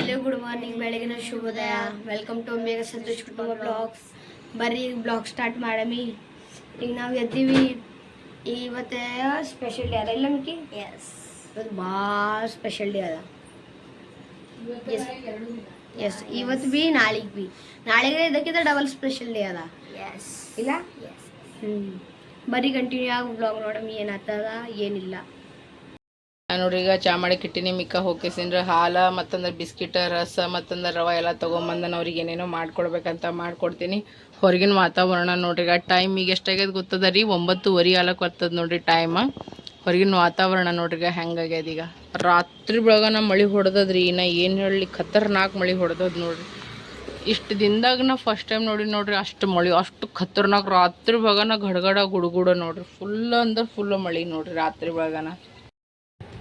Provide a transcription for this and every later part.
ಎಲ್ಲೋ good morning ಬೆಳಗಿನ ಶುಭೋದಯ. Welcome to ಮೇಘ ಸಂತೋಷ್ ಕುಟುಂಬ ಬ್ಲಾಗ್ಸ್ ಬರ್ರಿ ಬ್ಲಾಗ್ ಸ್ಟಾರ್ಟ್ ಮಾಡಮಿ. ಈಗ ನಾವು ಎದ್ದೀವಿ. ಇವತ್ತೆ ಸ್ಪೆಷಲ್ ಡೇ ಅದ ಇಲ್ಲ ನಮಗೆ ಎಸ್ ಇವತ್ತು ಭಾಳ ಸ್ಪೆಷಲ್ ಡೇ ಅದ. ಎಸ್ ಎಸ್ ಇವತ್ತು ಬಿ ನಾಳೆಗೆ ಬಿ. ನಾಳೆಗೆ ಇದಕ್ಕಿಂತ ಡಬಲ್ ಸ್ಪೆಷಲ್ ಡೇ ಅದ. ಎಸ್ ಇಲ್ಲ? ಹ್ಞೂ ಬರೀ ಕಂಟಿನ್ಯೂ ಆಗಿ ಬ್ಲಾಗ್ ನೋಡಮಿ. ಏನಾಗ್ತದ ಏನಿಲ್ಲ. ನೋಡ್ರಿ ಈಗ ಚಾ ಮಾಡಿ ಇಟ್ಟಿನಿ ಮಿಕ್ಕ ಹೋಗಿಸಿನ್ರಿ ಹಾಲು, ಮತ್ತಂದ್ರೆ ಬಿಸ್ಕಿಟ್, ರಸ, ಮತ್ತಂದ್ರೆ ರವೆ ಎಲ್ಲ ತೊಗೊಂಬಂದು ನಾನು ಅವ್ರಿಗೆ ಏನೇನೋ ಮಾಡ್ಕೊಡ್ಬೇಕಂತ ಮಾಡ್ಕೊಡ್ತೀನಿ. ಹೊರಗಿನ ವಾತಾವರಣ ನೋಡ್ರಿ, ಈಗ ಟೈಮ್ ಈಗ ಎಷ್ಟಾಗ್ಯದ ಗೊತ್ತದ ರೀ? ಒಂಬತ್ತುವರೆ ಆಲಕ್ಕೆ ಬರ್ತದ ನೋಡ್ರಿ ಟೈಮ್. ಹೊರಗಿನ ವಾತಾವರಣ ನೋಡ್ರಿ, ಈಗ ಹೆಂಗಾಗ್ಯದ ಈಗ? ರಾತ್ರಿ ಬೆಳಗನ ಮಳೆ ಹೊಡೆದದ್ರಿ ಇನ್ನು ಏನು ಹೇಳಲಿ, ಖತರ್ನಾಕ್ ಮಳೆ ಹೊಡೆದದ್ ನೋಡ್ರಿ. ಇಷ್ಟು ದಿನದಾಗ ನಾ ಫಸ್ಟ್ ಟೈಮ್ ನೋಡಿ ನೋಡ್ರಿ, ಅಷ್ಟು ಮಳೆ, ಅಷ್ಟು ಖತರ್ನಾಕ್. ರಾತ್ರಿ ಬೆಳಗನ ಗಡಗಡ ಗುಡುಗುಡ ನೋಡ್ರಿ ಫುಲ್ ಅಂದ್ರೆ ಫುಲ್ ಮಳೆ ನೋಡ್ರಿ, ರಾತ್ರಿ ಬೆಳಗನ.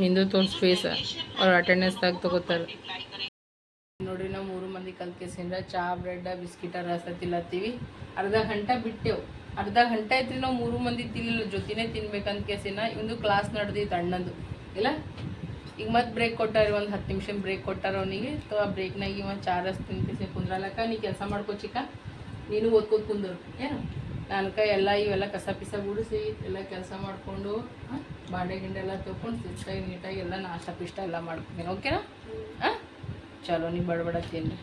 ನಿಂದು ಫೇಸ್ ಅವ್ರು ಅಟೆಂಡೆನ್ಸ್ ತಾಗ ತಗೋತಾರೆ. ನೋಡ್ರಿ ನಾವು ಮೂರು ಮಂದಿ ಕಲ್ತ್ಕೇಸಿಂದ್ರ ಚಾ, ಬ್ರೆಡ್, ಬಿಸ್ಕಿಟ, ರಸ ತಿಲ್ಲತ್ತೀವಿ ಅರ್ಧ ಗಂಟೆ ಬಿಟ್ಟೆವು ಅರ್ಧ ಗಂಟೆ ಐತ್ರಿ ನಾವು ಮೂರು ಮಂದಿ ತಿನ್ಲಿಲ್ಲ, ಜೊತೆನೇ ತಿನ್ಬೇಕಂತ ಕೇಸಿನ ಇವಂದು ಕ್ಲಾಸ್ ನಡೆದಿತ್ತು ಅಣ್ಣಂದು. ಇಲ್ಲ? ಈಗ ಮತ್ತೆ ಬ್ರೇಕ್ ಕೊಟ್ಟಾರ, ಒಂದು ಹತ್ತು ನಿಮಿಷ ಬ್ರೇಕ್ ಕೊಟ್ಟಾರ ಅವನಿಗೆ. ತೊ, ಆ ಬ್ರೇಕ್ನಾಗ ಇವ ಚಾ, ರಸ್ ತಿನ್ಕೇಸಿ ಕುಂದ್ರಲಕ್ಕ, ನೀ ಕೆಲಸ ಮಾಡ್ಕೋ ಚಿಕ್ಕ. ನೀನು ಓದ್ಕೋತ ಕುಂದರು. ಏನು? ನಾನ್ಕ ಎಲ್ಲ ಇವೆಲ್ಲ ಕಸ ಪಿಸ ಗುಡಿಸಿ ಎಲ್ಲ ಕೆಲಸ ಮಾಡಿಕೊಂಡು ಬಾಂಡೆ ಗಿಂಡೆ ಎಲ್ಲ ತೊಗೊಂಡು ಶಿಸ್ತಾಗಿ ನೀಟಾಗಿ ಎಲ್ಲ ನಾಷ್ಟ ಪಿಷ್ಟ ಎಲ್ಲ ಮಾಡ್ಕೊತೀನಿ. ಓಕೆನಾ ಹಾಂ? ಚಲೋ, ನೀವು ಬಡಬಡ ತಿನ್ರಿ.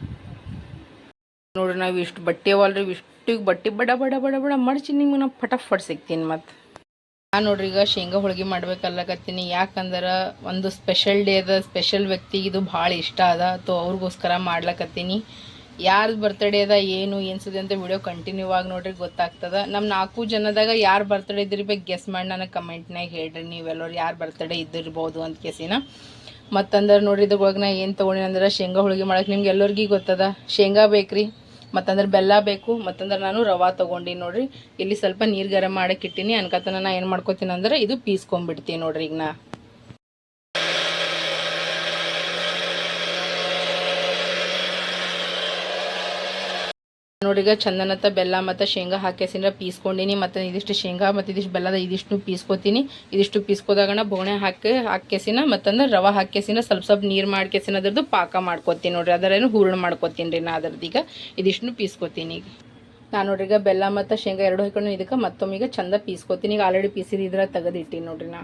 ನೋಡಿ ನಾವು ಇಷ್ಟು ಬಟ್ಟೆ ಅವಲ್ರಿ ಇಷ್ಟು ಬಟ್ಟೆ ಬಡ ಬಡ ಬಡ ಬಡ ಮಡಚಿ ನಿಮ್ಗೆ ನಾವು ಫಟಾಫಟ್ ಸಿಗ್ತೀನಿ ಮತ್ತು. ನಾನು ನೋಡ್ರಿ ಈಗ ಶೇಂಗಾ ಹೋಳಿಗೆ ಮಾಡ್ಬೇಕಲ್ಲಕತ್ತೀನಿ ಯಾಕಂದ್ರೆ ಒಂದು ಸ್ಪೆಷಲ್ ಡೇ ಅದ ಸ್ಪೆಷಲ್ ವ್ಯಕ್ತಿಗೆ ಇದು ಭಾಳ ಇಷ್ಟ ಅದ. ತೋ ಅವ್ರಿಗೋಸ್ಕರ ಮಾಡ್ಲಕತ್ತೀನಿ. ಯಾರ್ದು ಬರ್ತಡೇ ಅದ, ಏನು ಏನ್ಸದೆ ಅಂತ ವಿಡಿಯೋ ಕಂಟಿನ್ಯೂ ಆಗಿ ನೋಡ್ರಿ, ಗೊತ್ತಾಗ್ತದ. ನಮ್ಮ ನಾಲ್ಕು ಜನದಾಗ ಯಾರು ಬರ್ತಡೇ ಬಗ್ಗೆ ಗೆಸ್ ಮಾಡಿ ನನಗೆ ಕಮೆಂಟ್ನಾಗ ಹೇಳ್ರಿ. ನೀವೆಲ್ಲರು ಯಾರು ಬರ್ತಡೇ ಇದ್ದಿರ್ಬೋದು ಅಂತ ಕೇಸಿನ. ಮತ್ತಂದ್ರೆ ನೋಡ್ರಿ, ಇದ್ರೊಳಗೆ ನಾ ಏನು ತೊಗೊಂಡಿನಿ ಅಂದ್ರೆ ಶೇಂಗಾ ಹೋಳಿಗೆ ಮಾಡಕ್ಕೆ ನಿಮ್ಗೆ ಎಲ್ಲರಿಗೂ ಗೊತ್ತದ. ಶೇಂಗಾ ಬೇಕ್ರಿ, ಮತ್ತಂದ್ರೆ ಬೆಲ್ಲ ಬೇಕು, ಮತ್ತಂದ್ರೆ ನಾನು ರವಾ ತೊಗೊಂಡಿನಿ ನೋಡ್ರಿ. ಇಲ್ಲಿ ಸ್ವಲ್ಪ ನೀರು ಗರಂ ಮಾಡಕ್ಕೆ ಇಟ್ಟಿನಿ. ಅನ್ಕತನ ನಾ ಏನು ಮಾಡ್ಕೋತೀನಿ ಅಂದ್ರೆ ಇದು ಪೀಸ್ಕೊಂಬಿಡ್ತೀನಿ ನೋಡ್ರಿ ಈಗ ನಾ. ನೋಡಿಗ ಚಂದನತ್ತ ಬೆಲ್ಲ ಮತ್ತು ಶೇಂಗಾ ಹಾಕೇಸಿನ್ರ ಪೀಸ್ಕೊಂಡಿನಿ, ಮತ್ತು ಇದಿಷ್ಟು ಶೇಂಗಾ ಮತ್ತು ಇದಿಷ್ಟು ಬೆಲ್ಲದ ಇದಿಷ್ಟು ಪೀಸ್ಕೊತೀನಿ. ಇದಿಷ್ಟು ಪೀಸ್ಕೋದಾಗಣ ಬೋಣೆ ಹಾಕಿ, ಹಾಕ್ಯಸಿನ ಮತ್ತಂದ್ರೆ ರವೆ ಹಾಕ್ಯಸಿನ ಸ್ವಲ್ಪ ಸ್ವಲ್ಪ ನೀರು ಮಾಡ್ಕೇಸಿನ ಅದ್ರದ್ದು ಪಾಕ ಮಾಡ್ಕೊತೀನಿ ನೋಡ್ರಿ. ಅದರೇನು ಹೂರ್ಣ ಮಾಡ್ಕೊತೀನಿ ರೀ ನಾ ಅದ್ರದ್ದು ಈಗ. ಇದಿಷ್ಟು ಪೀಸ್ಕೊತೀನಿ ಈಗ. ನಾನು ನೋಡ್ರಿ ಈಗ ಬೆಲ್ಲ ಮತ್ತು ಶೇಂಗಾ ಎರಡು ಹಾಕೊಂಡು ಇದಕ್ಕೆ ಮತ್ತೊಮ್ಮೆ ಚಂದ ಪೀಸ್ಕೊತೀನಿ. ಈಗ ಆಲ್ರೆಡಿ ಪೀಸಿದ ಇದ್ರ ತೆಗೆದಿಟ್ಟಿನಿ ನೋಡ್ರಿ ನಾ.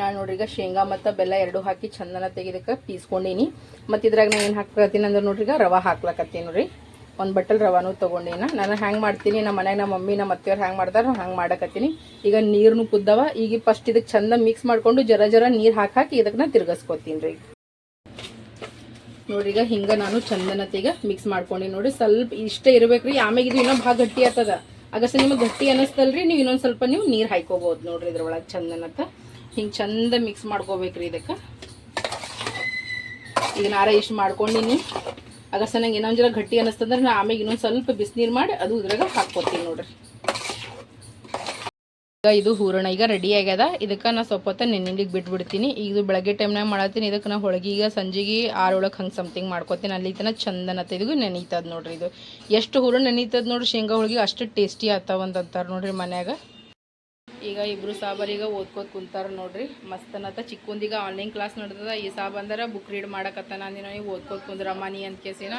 ನಾನು ಈಗ ಶೇಂಗಾ ಮತ್ತು ಬೆಲ್ಲ ಎರಡು ಹಾಕಿ ಚಂದನ ತೆಗೆದಕ್ಕೆ ಪೀಸ್ಕೊಂಡಿನಿ. ಮತ್ತು ಇದ್ರಾಗ ನಾನು ಏನು ಹಾಕ್ಲತ್ತೀನಿ ಅಂದ್ರೆ ನೋಡ್ರಿ ಈಗ ರವೆ ಹಾಕ್ಲಕತ್ತೀನಿ ನೋಡ್ರಿ. ಒಂದು ಬಟ್ಟಲ್ ರವಾನು ತೊಗೊಂಡಿನ ನಾನು ಹ್ಯಾಂಗೆ ಮಾಡ್ತೀನಿ. ನಮ್ಮ ಮನ್ಯಾಗ ನಮ್ಮ ಮಮ್ಮಿ, ನಮ್ಮ ಅತ್ತೆಯವ್ರು ಹ್ಯಾಂಗೆ ಮಾಡ್ತಾರೆ ಮಾಡಕತ್ತೀನಿ. ಈಗ ನೀರ್ನು ಕುದ್ದವ. ಈಗ ಫಸ್ಟ್ ಇದಕ್ಕೆ ಚಂದ ಮಿಕ್ಸ್ ಮಾಡಿಕೊಂಡು ಜರ ಜರ ನೀರು ಹಾಕಿ ಹಾಕಿ ಇದಕ್ಕೆ ತಿರ್ಗಿಸ್ಕೊತೀನಿ ರೀ. ನೋಡ್ರಿ, ಈಗ ಹಿಂಗೆ ನಾನು ಚಂದನತೆಗೆ ಮಿಕ್ಸ್ ಮಾಡ್ಕೊಂಡು ನೋಡಿ ಸ್ವಲ್ಪ ಇಷ್ಟ ಇರ್ಬೇಕು ರೀ ಆಮೇಲೆ ಇದು ಭಾಳ ಗಟ್ಟಿ ಆಗ್ತದ. ಆಗಸ ನಿಮಗೆ ಗಟ್ಟಿ ಅನ್ನಿಸ್ತಲ್ರಿ ನೀವು ಇನ್ನೊಂದು ಸ್ವಲ್ಪ ನೀವು ನೀರು ಹಾಯ್ಕೋಬೋದು ನೋಡ್ರಿ ಇದ್ರೊಳಗೆ ಚಂದನತ ಹಿಂಗೆ ಚಂದ ಮಿಕ್ಸ್ ಮಾಡ್ಕೋಬೇಕ್ರಿ ಇದಕ್ಕೆ. ಈಗ ನಾರ ಇಷ್ಟು ಮಾಡ್ಕೊಂಡಿನಿ. ಆಗಸ ನಂಗೆ ಇನ್ನೊಂದು ಜರ ಗಟ್ಟಿ ಅನ್ನಿಸ್ತಂದ್ರೆ ನಾ ಆಮೇಲೆ ಇನ್ನೊಂದು ಸ್ವಲ್ಪ ಬಿಸಿನೀರು ಮಾಡಿ ಅದು ಇದ್ರಾಗ ಹಾಕ್ಕೊತೀನಿ ನೋಡ್ರಿ. ಈಗ ಇದು ಹೂರಣ ಈಗ ರೆಡಿ ಆಗ್ಯದ. ಇದಕ್ಕೆ ನಾ ಸ್ವಲ್ಪ ಹೊತ್ತ ನೆನ್ನಿಂಡಿಗೆ ಬಿಟ್ಬಿಡ್ತೀನಿ. ಈಗ ಇದು ಬೆಳಗ್ಗೆ ಟೈಮ್ನಾಗ ಮಾಡತ್ತೀನಿ. ಇದಕ್ಕೆ ನಾ ಹೋಳಿಗೆ ಈಗ ಸಂಜೆಗೆ ಆರೊಳಗೆ ಹಂಗೆ ಸಮಥಿಂಗ್ ಮಾಡ್ಕೊತೀನಿ. ಅಲ್ಲಿ ತನ ಚಂದನ ಇದು ನೆನೀತದ ನೋಡ್ರಿ ಇದು. ಎಷ್ಟು ಹೂರಣ ನೆನೀತದ ನೋಡ್ರಿ ಶೇಂಗಾ ಹೋಳಿಗೆ ಅಷ್ಟು ಟೇಸ್ಟಿ ಆತಾವಂತ ಅಂತಾರೆ ನೋಡ್ರಿ ಮನ್ಯಾಗ. ಈಗ ಇಬ್ರು ಸಾಬರೀಗ ಓದ್ಕೋತ ಕುಂತಾರ ನೋಡ್ರಿ. ಮಸ್ತನತ ಚಿಕ್ಕಂದೀಗ ಆನ್ಲೈನ್ ಕ್ಲಾಸ್ ನಡ್ದದ. ಈ ಸಾಬ್ ಅಂದ್ರೆ ಬುಕ್ ರೀಡ್ ಮಾಡಕತ್ತಾನ. ಅಂದಿನ ನೀವು ಓದ್ಕೋತ ಕುಂದ್ರಮ್ಮ ನೀ ಅಂತ ಕೇಸಿನ.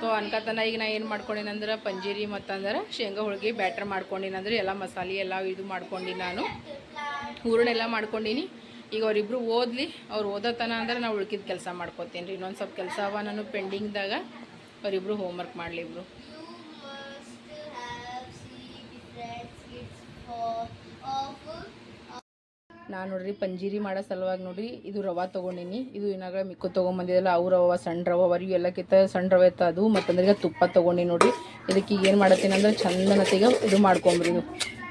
ಸೊ ಅನ್ಕತನ ಈಗ ನಾ ಏನು ಮಾಡ್ಕೊಂಡಿನಂದ್ರೆ ಪಂಜೀರಿ ಮತ್ತಂದ್ರೆ ಶೇಂಗಾ, ಹೋಳಿಗೆ, ಬ್ಯಾಟ್ರ್ ಮಾಡ್ಕೊಂಡಿನಂದ್ರೆ ಎಲ್ಲ ಮಸಾಲೆ ಎಲ್ಲ ಇದು ಮಾಡ್ಕೊಂಡು ನಾನು. ಹೂರಣ ಮಾಡ್ಕೊಂಡಿನಿ. ಈಗ ಅವರಿಬ್ರು ಓದ್ಲಿ. ಅವ್ರು ಓದತನ ಅಂದ್ರೆ ನಾವು ಉಳ್ಕಿದ ಕೆಲಸ ಮಾಡ್ಕೊತೀನಿ ರೀ ಇನ್ನೊಂದು ಸ್ವಲ್ಪ ಕೆಲಸ ಅವ ನಾನು ಪೆಂಡಿಂಗ್ದಾಗ ಅವರಿಬ್ರು ಹೋಮ್ವರ್ಕ್ ಮಾಡಲಿ ಇಬ್ರು. ನಾನು ನೋಡ್ರಿ ಪಂಜೀರಿ ಮಾಡೋ ಸಲುವಾಗಿ ನೋಡ್ರಿ, ಇದು ರವೆ ತೊಗೊಂಡಿನಿ. ಇದು ಏನಾಗ ಮಿಕ್ಕು ತೊಗೊಂಬಂದಿದ್ದಲ್ಲ, ಅವು ರವೆ, ಸಣ್ಣ ರವೆ ಎಲ್ಲ ಎಲ್ಲಕ್ಕಿಂತ ಸಣ್ಣ ರವೆ ಇತ್ತು ಅದು ಮತ್ತಂದ್ರೆ ತುಪ್ಪ ತೊಗೊಂಡಿ ನೋಡ್ರಿ. ಇದಕ್ಕೆ ಈಗ ಏನು ಮಾಡತ್ತೀನಿ ಅಂದ್ರೆ ಚಂದನತೆಗೆ ಇದು ಮಾಡ್ಕೊಂಬ್ರಿ ಇದು.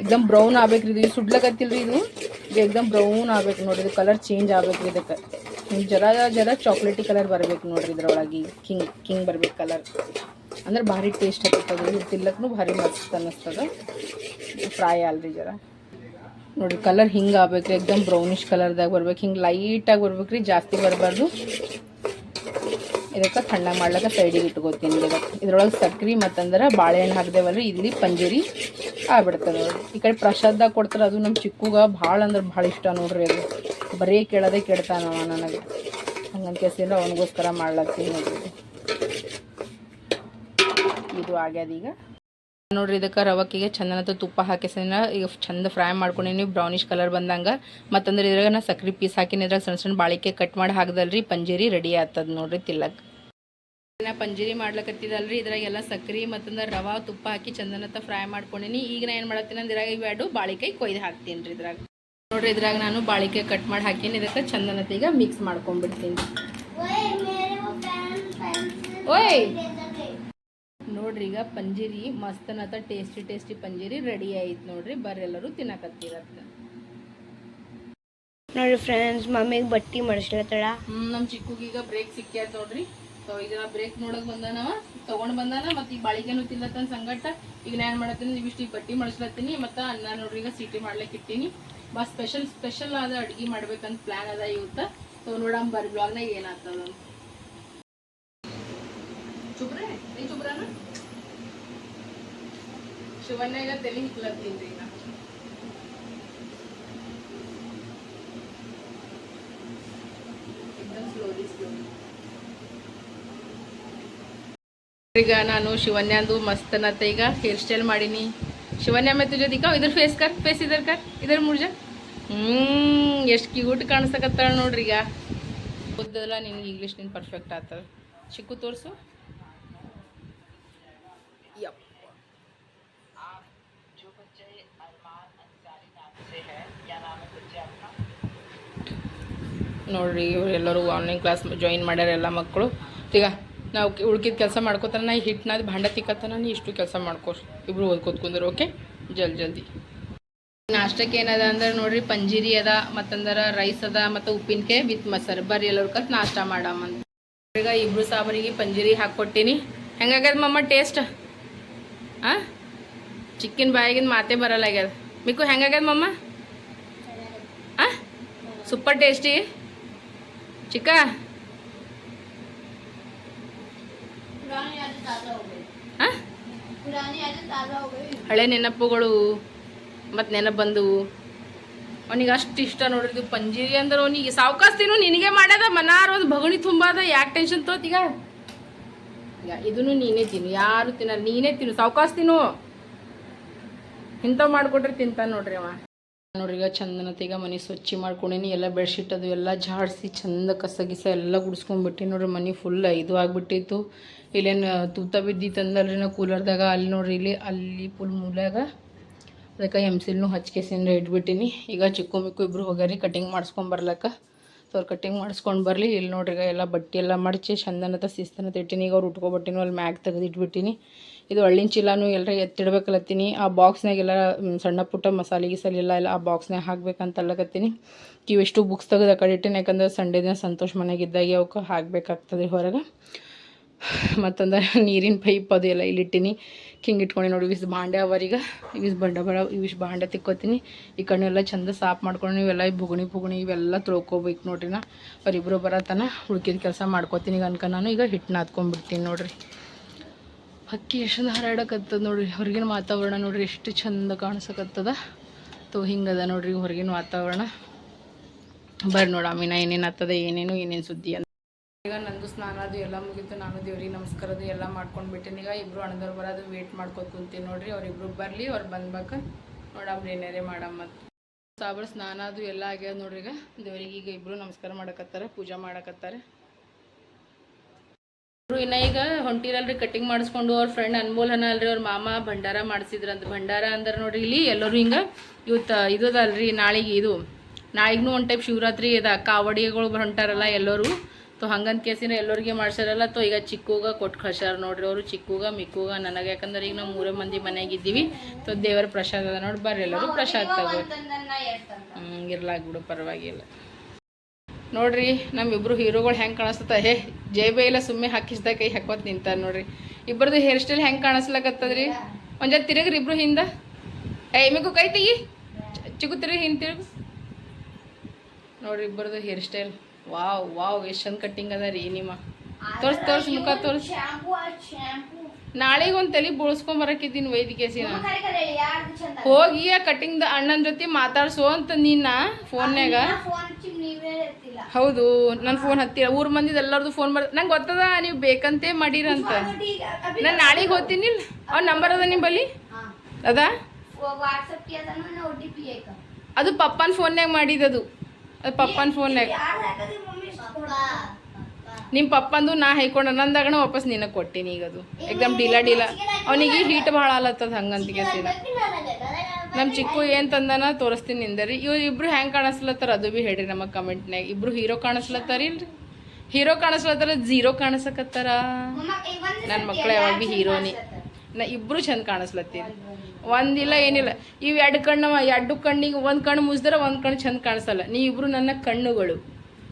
ಎಕ್ದಮ್ ಬ್ರೌನ್ ಆಗ್ಬೇಕ್ರಿ ಇದು. ಸುಡ್ಲಕತ್ತಿಲ್ರಿ ಇದು? ಎಕ್ದಮ್ ಬ್ರೌನ್ ಆಗ್ಬೇಕು ನೋಡ್ರಿ. ಇದು ಕಲರ್ ಚೇಂಜ್ ಆಗ್ಬೇಕ್ರಿ ಇದಕ್ಕೆ. ಹಿಂಗೆ ಜರ ಜರ ಚಾಕ್ಲೇಟಿ ಕಲರ್ ಬರಬೇಕು ನೋಡ್ರಿ ಇದ್ರೊಳಗೆ. ಕಿಂಗ್ ಕಿಂಗ್ ಬರ್ಬೇಕು ಕಲರ್ ಅಂದ್ರೆ ಭಾರಿ ಟೇಸ್ಟ್ ಆಗ್ತದೆ ಇದು ತಿಲ್ಲಕ್ಕೂ ಭಾರಿ ಮಸ್ತ್ ಅನ್ನಿಸ್ತದ. ಫ್ರೈ ಅಲ್ರಿ ಜರ. ನೋಡ್ರಿ ಕಲರ್ ಹಿಂಗೆ ಆಗ್ಬೇಕ್ರಿ, ಎಕ್ದಮ್ ಬ್ರೌನಿಷ್ ಕಲರ್ದಾಗ ಬರ್ಬೇಕು. ಹಿಂಗೆ ಲೈಟಾಗಿ ಬರ್ಬೇಕ್ರಿ, ಜಾಸ್ತಿ ಬರಬಾರ್ದು. ಇದಕ್ಕೆ ತಣ್ಣಗೆ ಮಾಡ್ಲಿಕ್ಕೆ ಸೈಡಿಗೆ ಇಟ್ಕೋತೀನಿ ಇದ್ರೊಳಗೆ ಸಕ್ರೆ ಮತ್ತಂದ್ರೆ ಬಾಳೆಹಣ್ಣು ಹಾಕ್ದೇವಲ್ರಿ ಇಲ್ಲಿ ಪಂಜೀರಿ ಆಗ್ಬಿಡ್ತದೆ ನೋಡ್ರಿ. ಈ ಕಡೆ ಪ್ರಸಾದ್ದಾಗ ಕೊಡ್ತಾರೆ, ಅದು ನಮ್ಮ ಚಿಕ್ಕುಗ ಭಾಳ ಅಂದ್ರೆ ಭಾಳ ಇಷ್ಟ ನೋಡ್ರಿ ಅದು. ಬರೀ ಕೇಳೋದೇ ಕೇಳ್ತಾನವ ನನಗೆ. ಹಂಗಂತ ಕೇಸಿಂದ ಅವನಿಗೋಸ್ಕರ ಮಾಡ್ಲತ್ತೀನಿ ನೋಡ್ರಿ. ಇದು. ಇದು ಆಗ್ಯದ ಈಗ. ನೋಡ್ರಿ ಇದಕ್ಕೆ ರವಕ್ಕಿಗೆ ಚಂದನತ್ತ ತುಪ್ಪ ಹಾಕಿಸಿನ ಈಗ ಚಂದ ಫ್ರೈ ಮಾಡ್ಕೊಂಡಿನಿ ಬ್ರೌನಿಷ್ ಕಲರ್ ಬಂದಂಗೆ. ಮತ್ತಂದ್ರೆ ಇದ್ರಾಗ ನಾ ಸಕ್ರೆ ಪೀಸ್ ಹಾಕಿನ ಇದ್ರಾಗ ಸಣ್ಣ ಸಣ್ಣ ಬಾಳಿಕೆ ಕಟ್ ಮಾಡಿ ಹಾಕ್ದಲ್ರಿ ಪಂಜೀರಿ ರೆಡಿ ಆಗ್ತದ ನೋಡ್ರಿ ತಿಲ್ಲಕ್. ನಾ ಪಂಜೀರಿ ಮಾಡ್ಲಕತ್ತಿದಲ್ರಿ ಇದ್ರಾಗೆಲ್ಲ ಸಕ್ರೆ ಮತ್ತಂದ್ರೆ ರವ ತುಪ್ಪ ಹಾಕಿ ಚಂದನತ್ತ ಫ್ರೈ ಮಾಡ್ಕೊಂಡಿನಿ. ಈಗ ನಾ ಏನು ಮಾಡತ್ತೀನಿ ಅಂದ್ರೆ ಇದ್ರಾಗ ಇವೆರಡು ಬಾಳಿಕಾಯಿ ಕೊಯ್ದು ಹಾಕ್ತೀನಿ ರೀ ಇದ್ರಾಗ. ನೋಡ್ರಿ ಇದ್ರಾಗ ನಾನು ಬಾಳಿಕೆ ಕಟ್ ಮಾಡಿ ಹಾಕೀನಿ ಇದಕ್ಕೆ ಚಂದನತ್ತ ಈಗ ಮಿಕ್ಸ್ ಮಾಡ್ಕೊಂಡ್ಬಿಡ್ತೀನಿ ಓಯ್ ನೋಡ್ರಿ ಈಗ ಪಂಜೀರಿ ಮಸ್ತನತ ಟೇಸ್ಟಿ ಟೇಸ್ಟಿ ಪಂಜೀರಿ ರೆಡಿ ಆಯ್ತು ನೋಡ್ರಿ. ಬರ್ರೆಲ್ಲರೂ ತಿನ್ನಕತ್ತಿರತ್ತ ನೋಡ್ರಿ ಫ್ರೆಂಡ್ಸ್ ಮಮ್ಮಿಗೆ ಬಟ್ಟಿ ಮಾಡಿಸ್ಲತ್ತಳ. ನಮ್ಮ ನಮ್ ಚಿಕ್ಕುಗೀಗ ಬ್ರೇಕ್ ಸಿಕ್ಕ್ಯಾದ ನೋಡ್ರಿ. ಸೊ ಇದನ್ನ ಬ್ರೇಕ್ ನೋಡಕ್ ಬಂದಾನವ ತಗೊಂಡ್ ಬಂದಾನ ಮತ್ತೆ ಈ ಬಾಳಿಗೆನು ತಿನ್ಲತ್ತನ ಸಂಗಟ ಈಗ ನಾ ಏನ್ ಮಾಡತ್ತೀನಿ ಇವಿಷ್ಟಿಗೆ ಈಗ ಬಟ್ಟಿ ಮಾಡಿಸ್ಲತ್ತೀನಿ ಮತ್ತ ಅನ್ನ ನೋಡ್ರಿ ಈಗ ಸಿಟಿ ಮಾಡ್ಲಿಕ್ಕೆ ಇಟ್ಟಿನಿ. ಬಾ ಸ್ಪೆಷಲ್ ಸ್ಪೆಷಲ್ ಆದ ಅಡ್ಗಿ ಮಾಡ್ಬೇಕಂತ ಪ್ಲಾನ್ ಅದ ಇವತ್ತ. ಸೊ ನೋಡಮ್ ಬರ್ರಿ ಬ್ಲಾಗ್ನಾಗ ಏನಾಗ್ತದ ಈಗ ಈಗ. ನಾನು ಶಿವನ್ಯಾಂದು ಅನ್ನತ್ತೆ ಈಗ ಹೇರ್ ಸ್ಟೈಲ್ ಮಾಡೀನಿ. ಶಿವನ್ಯ ಮತ್ತು ಜೊತೆ ಇದ್ರ ಫೇಸ್ ಕರ್ ಫೇಸ್ ಇದ್ರ ಕರ್ ಇದ್ರ ಮುರ್ಜ ಹ್ಞೂ ಎಷ್ಟು ಕ್ಯೂಟ್ ಕಾಣಿಸಕತ್ತಾಳ ನೋಡ್ರಿ ಈಗ ಓದಲ್ಲ ನಿನ್ಗೆ ಇಂಗ್ಲೀಷ್ ನಿನ್ ಪರ್ಫೆಕ್ಟ್ ಆಗ್ತದೆ ಚಿಕ್ಕು ತೋರ್ಸು. ನೋಡ್ರಿ ಎಲ್ಲರೂ ಆನ್ಲೈನ್ ಕ್ಲಾಸ್ ಜಾಯಿನ್ ಮಾಡ್ಯಾರ ಎಲ್ಲ ಮಕ್ಕಳು. ಈಗ ನಾವು ಉಳ್ಕಿದ ಕೆಲಸ ಮಾಡ್ಕೋತಾನ ನಾ ಹಿಟ್ಟನಾದ ಭಾಂಡ ತಿಕ್ಕತ್ತಾನ ನೀ ಇಷ್ಟು ಕೆಲಸ ಮಾಡ್ಕೋ ಇಬ್ರು ಓದ್ಕೋತ ಕುಂದ್ರು ಓಕೆ ಜಲ್ ಜಲ್ದಿ. ನಾಷ್ಟಕ್ಕೆ ಏನದ ಅಂದ್ರೆ ನೋಡ್ರಿ, ಪಂಜೀರಿ ಅದ, ಮತ್ತಂದ್ರೆ ರೈಸ್ ಅದ, ಮತ್ತು ಉಪ್ಪಿನಕಾಯಿ ವಿತ್ ಮೊಸರು. ಬರ್ರಿ ಎಲ್ಲರೂ ಕತ್ ನಾಷ್ಟ ಮಾಡಮ್ಮಂತ ಈಗ ಇಬ್ರು ಸಾಬರಿಗೆ ಪಂಜೀರಿ ಹಾಕ್ಕೊಟ್ಟಿನಿ ಹೆಂಗಾಗ್ಯದ ಮಮ್ಮ ಟೇಸ್ಟ್? ಆ? ಚಿಕ್ಕಿನ ಬಾಯಿಗಿನ ಮಾತೇ ಬರಲ್ಲಾಗ್ಯದ. ಮಿಕ್ಕು, ಹೆಂಗಾಗ್ಯದ ಮಮ್ಮ? ಆ? Super tasty? ಚಿಕ್ಕ? ಹಳೆ ನೆನಪುಗಳು ಮತ್ತು ನೆನಪು ಬಂದವು ಅವನಿಗೆ ಅಷ್ಟು ಇಷ್ಟ ಇದು ಪಂಜೀರಿ ಅಂದ್ರೆ ಅವನಿಗೆ. ಸಾವ್ಕಾಸ್ ತಿನ್ನು ನಿನಗೆ ಮಾಡ್ಯದ, ಮನಾರ ಒಂದು ಬಗಣಿ ತುಂಬಾದ, ಯಾಕೆ ಟೆನ್ಷನ್ ತೋತೀಗ ಈಗ ಇದನ್ನು ನೀನೇ ತಿನ್ನು, ಯಾರು ತಿನ್ನಲ್ಲ, ನೀನೇ ತಿನ್ನು ಸಾವ್ಕಾಸ್ ತಿನ್ನು ಇಂಥವು ಮಾಡಿಕೊಟ್ರೆ ತಿಂತಾನೆ ನೋಡ್ರಿ ಅವ. ನೋಡ್ರಿ ಈಗ ಚಂದನತೆಗ ಮನೆ ಸ್ವಚ್ಛ ಮಾಡ್ಕೊಂಡೇನಿ, ಎಲ್ಲ ಬೆಡ್ಶೀಟ್ ಅದು ಎಲ್ಲ ಜಾಡಿಸಿ ಚಂದ ಕಸ ಗಿಸ ಎಲ್ಲ ಗುಡಿಸ್ಕೊಂಡ್ಬಿಟ್ಟು ನೋಡ್ರಿ ಮನೆ ಫುಲ್ ಇದು ಆಗಿಬಿಟ್ಟಿತ್ತು. ಇಲ್ಲೇನು ತೂತ ಬಿದ್ದಿತ್ತು ಅಂದಲ್ರಿ ನಾವು ಕೂಲರ್ದಾಗ, ಅಲ್ಲಿ ನೋಡ್ರಿ ಇಲ್ಲಿ, ಅಲ್ಲಿ ಫುಲ್ ಮೂಲಾಗ ಅದಕ್ಕೆ ಎಮ್ಸಿಲ್ನು ಹಚ್ಕೆಸಿಂದ ಇಟ್ಬಿಟ್ಟಿನಿ. ಈಗ ಚಿಕ್ಕು ಮಿಕ್ಕು ಇಬ್ಬರು ಹೋಗ್ಯಾರಿ ಕಟಿಂಗ್ ಮಾಡಿಸ್ಕೊಂಡ್ ಬರ್ಲಕ್ಕ. ಸೊ ಅವ್ರು ಕಟಿಂಗ್ ಮಾಡಿಸ್ಕೊಂಡು ಬರಲಿ, ಇಲ್ಲಿ ನೋಡ್ರಿ ಈಗ ಎಲ್ಲ ಬಟ್ಟೆ ಎಲ್ಲ ಮಡಚಿ ಚಂದನತ ಶಿಸ್ತನ ತಿಟ್ಟಿನಿ ಈಗ ಅವ್ರು ಉಟ್ಕೊಬಟ್ಟಿನಿ ಅಲ್ಲಿ ಮ್ಯಾಗ್ ತೆಗೆದು ಇಟ್ಬಿಟ್ಟಿನಿ ಇದು ಹಳ್ಳಿನ ಚೀಲನೂ ಎಲ್ಲರ ಎತ್ತಿಡ್ಬೇಕಲ್ಲತ್ತೀನಿ ಆ ಬಾಕ್ಸ್ನಾಗೆಲ್ಲ ಸಣ್ಣ ಪುಟ್ಟ ಮಸಾಲೆ ಗಿಸಾಲೆ ಎಲ್ಲ ಎಲ್ಲ ಆ ಬಾಕ್ಸ್ನಾಗ ಹಾಕ್ಬೇಕಂತ ಅಲ್ಲಕತ್ತೀನಿ ಇವೆಷ್ಟು ಬುಕ್ಸ್ ತೆಗೆದು ಆ ಕಡೆ ಇಟ್ಟಿನಿ, ಯಾಕಂದ್ರೆ ಸಂಡೇ ದಿನ ಸಂತೋಷ್ ಮನೆಗಿದ್ದಾಗೆ ಅವಕ್ಕೆ ಹಾಕಬೇಕಾಗ್ತದೆ ಹೊರಗೆ. ಮತ್ತಂದ್ರೆ ನೀರಿನ ಪೈಪ್ ಅದು ಎಲ್ಲ ಇಲ್ಲಿಟ್ಟಿನಿ ಹಿಂಗೆ ಇಟ್ಕೊಂಡು ನೋಡಿ ಇವಿಸ್ ಬಾಂಡೆ ಅವರೀಗ ಇವಿಸ್ ಬಂಡ ಬಡ ಇವಿಸ್ ಬಾಂಡೆ ತಿಕ್ಕೋತೀನಿ. ಈ ಕಣ್ಣೆಲ್ಲ ಚಂದ ಸಾಫ್ ಮಾಡ್ಕೊಂಡು ಇವೆಲ್ಲ ಬುಗುಣಿ ಬುಗುಣಿ ಇವೆಲ್ಲ ತೊಳ್ಕೊಬೇಕು ನೋಡ್ರಿ ನಾ ಅವರಿಬ್ಬರು ಬರತನ ಉಳ್ಕಿದ ಕೆಲಸ ಮಾಡ್ಕೋತೀನಿ ಅನ್ಕ ನಾನು. ಈಗ ಹಿಟ್ಟು ನಾದ್ಕೊಂಡ್ಬಿಡ್ತೀನಿ ನೋಡ್ರಿ. ಹಕ್ಕಿ ಎಷ್ಟೊಂದು ಹಾರಾಡಕತ್ತದ ನೋಡ್ರಿ, ಹೊರಗಿನ ವಾತಾವರಣ ನೋಡ್ರಿ ಎಷ್ಟು ಚಂದ ಕಾಣಿಸಕತ್ತದ. ತೋ, ಹಿಂಗದ ನೋಡ್ರಿ ಹೊರಗಿನ ವಾತಾವರಣ. ಬರ್ರಿ ನೋಡ ಅಮೀನ, ಏನೇನು ಆಗ್ತದ ಏನೇನು ಏನೇನು ಸುದ್ದಿ ಅಂತ. ಈಗ ನಂದು ಸ್ನಾನ ಅದು ಎಲ್ಲ ಮುಗಿತು, ನಾನು ದೇವ್ರಿಗೆ ನಮಸ್ಕಾರದು ಎಲ್ಲ ಮಾಡ್ಕೊಂಡು ಬಿಟ್ಟಿನಿ. ಈಗ ಇಬ್ರು ಅಣ್ಣದವ್ರು ಬರೋದು ವೇಟ್ ಮಾಡ್ಕೊತ ಕುಂತೀನಿ ನೋಡ್ರಿ, ಅವ್ರಿಬ್ರು ಬರಲಿ, ಅವ್ರು ಬಂದ್ಬೇಕ ನೋಡಮ್ರಿ ಏನಾರೇ ಮಾಡಮ್ಮ ಸಾಬ್ರ ಸ್ನಾನ ಅದು ಎಲ್ಲ ಆಗ್ಯದ ನೋಡ್ರಿ ಈಗ. ದೇವ್ರಿಗೆ ಈಗ ಇಬ್ರು ನಮಸ್ಕಾರ ಮಾಡಕತ್ತಾರ, ಪೂಜಾ ಮಾಡಕತ್ತಾರ. ಇನ್ನ ಈಗ ಹೊಂಟಿರಲ್ರಿ ಕಟಿಂಗ್ ಮಾಡಿಸ್ಕೊಂಡು ಅವ್ರ ಫ್ರೆಂಡ್ ಅನ್ಮೋಲ್ ಹನ ಅಲ್ರಿ, ಅವ್ರ ಮಾಮ ಭಂಡಾರ ಮಾಡಿಸಿದ್ರಂತ. ಭಂಡಾರ ಅಂದ್ರೆ ನೋಡ್ರಿ ಇಲ್ಲಿ ಎಲ್ಲರೂ ಹಿಂಗೆ ಇವತ್ತು ಇದು ಅಲ್ರಿ ನಾಳೆಗೆ ಇದು. ನಾಳೆಗೂ ಒಂದು ಟೈಪ್ ಶಿವರಾತ್ರಿ ಇದೆ ಕಾವಡಿಗಳು ಹೊಂಟಾರಲ್ಲ ಎಲ್ಲರೂ. ತೊ ಹಂಗಂತ ಕೇಸಿನ ಎಲ್ಲರಿಗೆ ಮಾಡ್ಸಾರಲ್ಲ ತೊ ಈಗ ಚಿಕ್ಕೂಗ ಕೊಟ್ಟು ಕಳ್ಸಾರ ನೋಡ್ರಿ ಅವರು, ಚಿಕ್ಕೂಗ, ಮಿಕ್ಕೂಗ, ನನಗೆ ಯಾಕಂದ್ರೆ ಈಗ ನಾವು ಮೂರೇ ಮಂದಿ ಮನೆಯಾಗ ಇದ್ದೀವಿ. ತೊ ದೇವರ ಪ್ರಸಾದ ಅದ ನೋಡಿ, ಬರ್ರಿ ಎಲ್ಲರೂ ಪ್ರಸಾದ ತಗೋ. ಹ್ಞೂ ಇರ್ಲಾಗ್ಬಿಡು ಪರವಾಗಿಲ್ಲ. ನೋಡ್ರಿ ನಮ್ಮಿಬ್ರು ಹೀರೋಗಳು ಹೆಂಗೆ ಕಾಣಿಸ್ತದ, ಹೇ. ಜೇಬೆ ಇಲ್ಲ, ಸುಮ್ಮನೆ ಹಾಕಿಸ್ದ ಕೈ ಹಾಕೋತ್ ನಿಂತಾರ ನೋಡ್ರಿ. ಇಬ್ಬರದು ಹೇರ್ ಸ್ಟೈಲ್ ಹೆಂಗೆ ಕಾಣಿಸ್ಲಕತ್ತದ್ರಿ? ಒಂದ್ ಜೊತೆ ತಿರುಗ್ರಿ ಇಬ್ರು ಹಿಂದ? ಏ ಮಿಗು ಕೈ ತೆಗಿ. ಚಿಗು ತಿರುಗಿ ಹಿಂದೆ ತಿರುಗು. ನೋಡ್ರಿ ಇಬ್ಬರದು ಹೇರ್ ಸ್ಟೈಲ್ ವಾವ್ ವಾವ್, ಎಷ್ಟು ಚಂದ ಕಟ್ಟಿಂಗ್ ಅದ ರೀ ನಿಮ್ಮ. ತೋರ್ಸ್ ತೋರ್ಸ್ ಮುಖ, ತೋರ್ಸ್. ನಾಳೆಗೆ ಒಂದು ತಲೆ ಬೋಳ್ಸ್ಕೊಂಡ್ ಬರಕಿದ್ದೀನಿ ವೈದ್ಯಕೇಸಿನ ಹೋಗಿ ಆ ಕಟ್ಟಿಂಗ್ ಅಣ್ಣನ ಜೊತೆ ಮಾತಾಡ್ಸೋ ಅಂತ ನಿನ್ನ ಫೋನ್ಯಾಗ. ಹೌದು ನನ್ನ ಫೋನ್ ಹತ್ತಿರ. ಊರ್ ಮಂದಿ ಎಲ್ಲರದು ಫೋನ್ ಬರ್ ನಂಗೆ ಗೊತ್ತದ ನೀವು ಬೇಕಂತೆ ಮಾಡಿರಂತ. ನಾನು ನಾಳೆಗೆ ಹೋಗ್ತೀನಿ ಅವ್ನ ನಂಬರ್ ಅದ ನಿಮ್ಮ ಬಳಿ ಅದ? ಅದು ಪಪ್ಪನ ಫೋನ್ಯಾಗ ಮಾಡಿದದು. ಅದು ಪಪ್ಪನ ಫೋನ್ಯಾಗ. ನಿಮ್ಮ ಪಪ್ಪಂದು ನಾ ಹೈಕೊಂಡ ನಂದಾಗಣ ವಾಪಸ್ ನಿನಗೆ ಕೊಟ್ಟಿನಿ ಈಗ ಅದು. ಎಕ್ದಮ್ ಡಿಲಾ ಡಿಲಾ. ಅವನಿಗೆ ಹೀಟ್ ಭಾಳ ಆಲತ್ತದ ಹಂಗಂತಿಗೆ ಸೀದಾ. ನಮ್ಮ ಚಿಕ್ಕು ಏನು ತಂದನ ತೋರಿಸ್ತೀನಿ ನಿಂದರಿ. ಇವ್ರು ಇಬ್ರು ಹೆಂಗೆ ಕಾಣಿಸ್ಲತ್ತಾರ ಅದು ಭೀ ಹೇಳ್ರಿ ನಮಗೆ ಕಮೆಂಟ್ನಾಗ ಇಬ್ರು ಹೀರೋ ಕಾಣಿಸ್ಲತ್ತಾರ ಹೀರೋ ಕಾಣಿಸ್ಲತ್ತಾರ ಜೀರೋ ಕಾಣಿಸಕತ್ತಾರ? ನನ್ನ ಮಕ್ಳು ಯಾವಾಗ ಭೀ ಹೀರೋನಿ ನಾ. ಇಬ್ರು ಚಂದ ಕಾಣಿಸ್ಲತ್ತೀನಿ ಒಂದಿಲ್ಲ ಏನಿಲ್ಲ. ಇವು ಎರಡು ಕಣ್ಣು ಎರಡು ಕಣ್ಣಿಗೆ ಒಂದು ಕಣ್ಣು ಮುಚ್ದ್ರೆ ಒಂದು ಕಣ್ಣು ಚಂದ ಕಾಣಿಸಲ್ಲ. ಇಬ್ರು ನನ್ನ ಕಣ್ಣುಗಳು.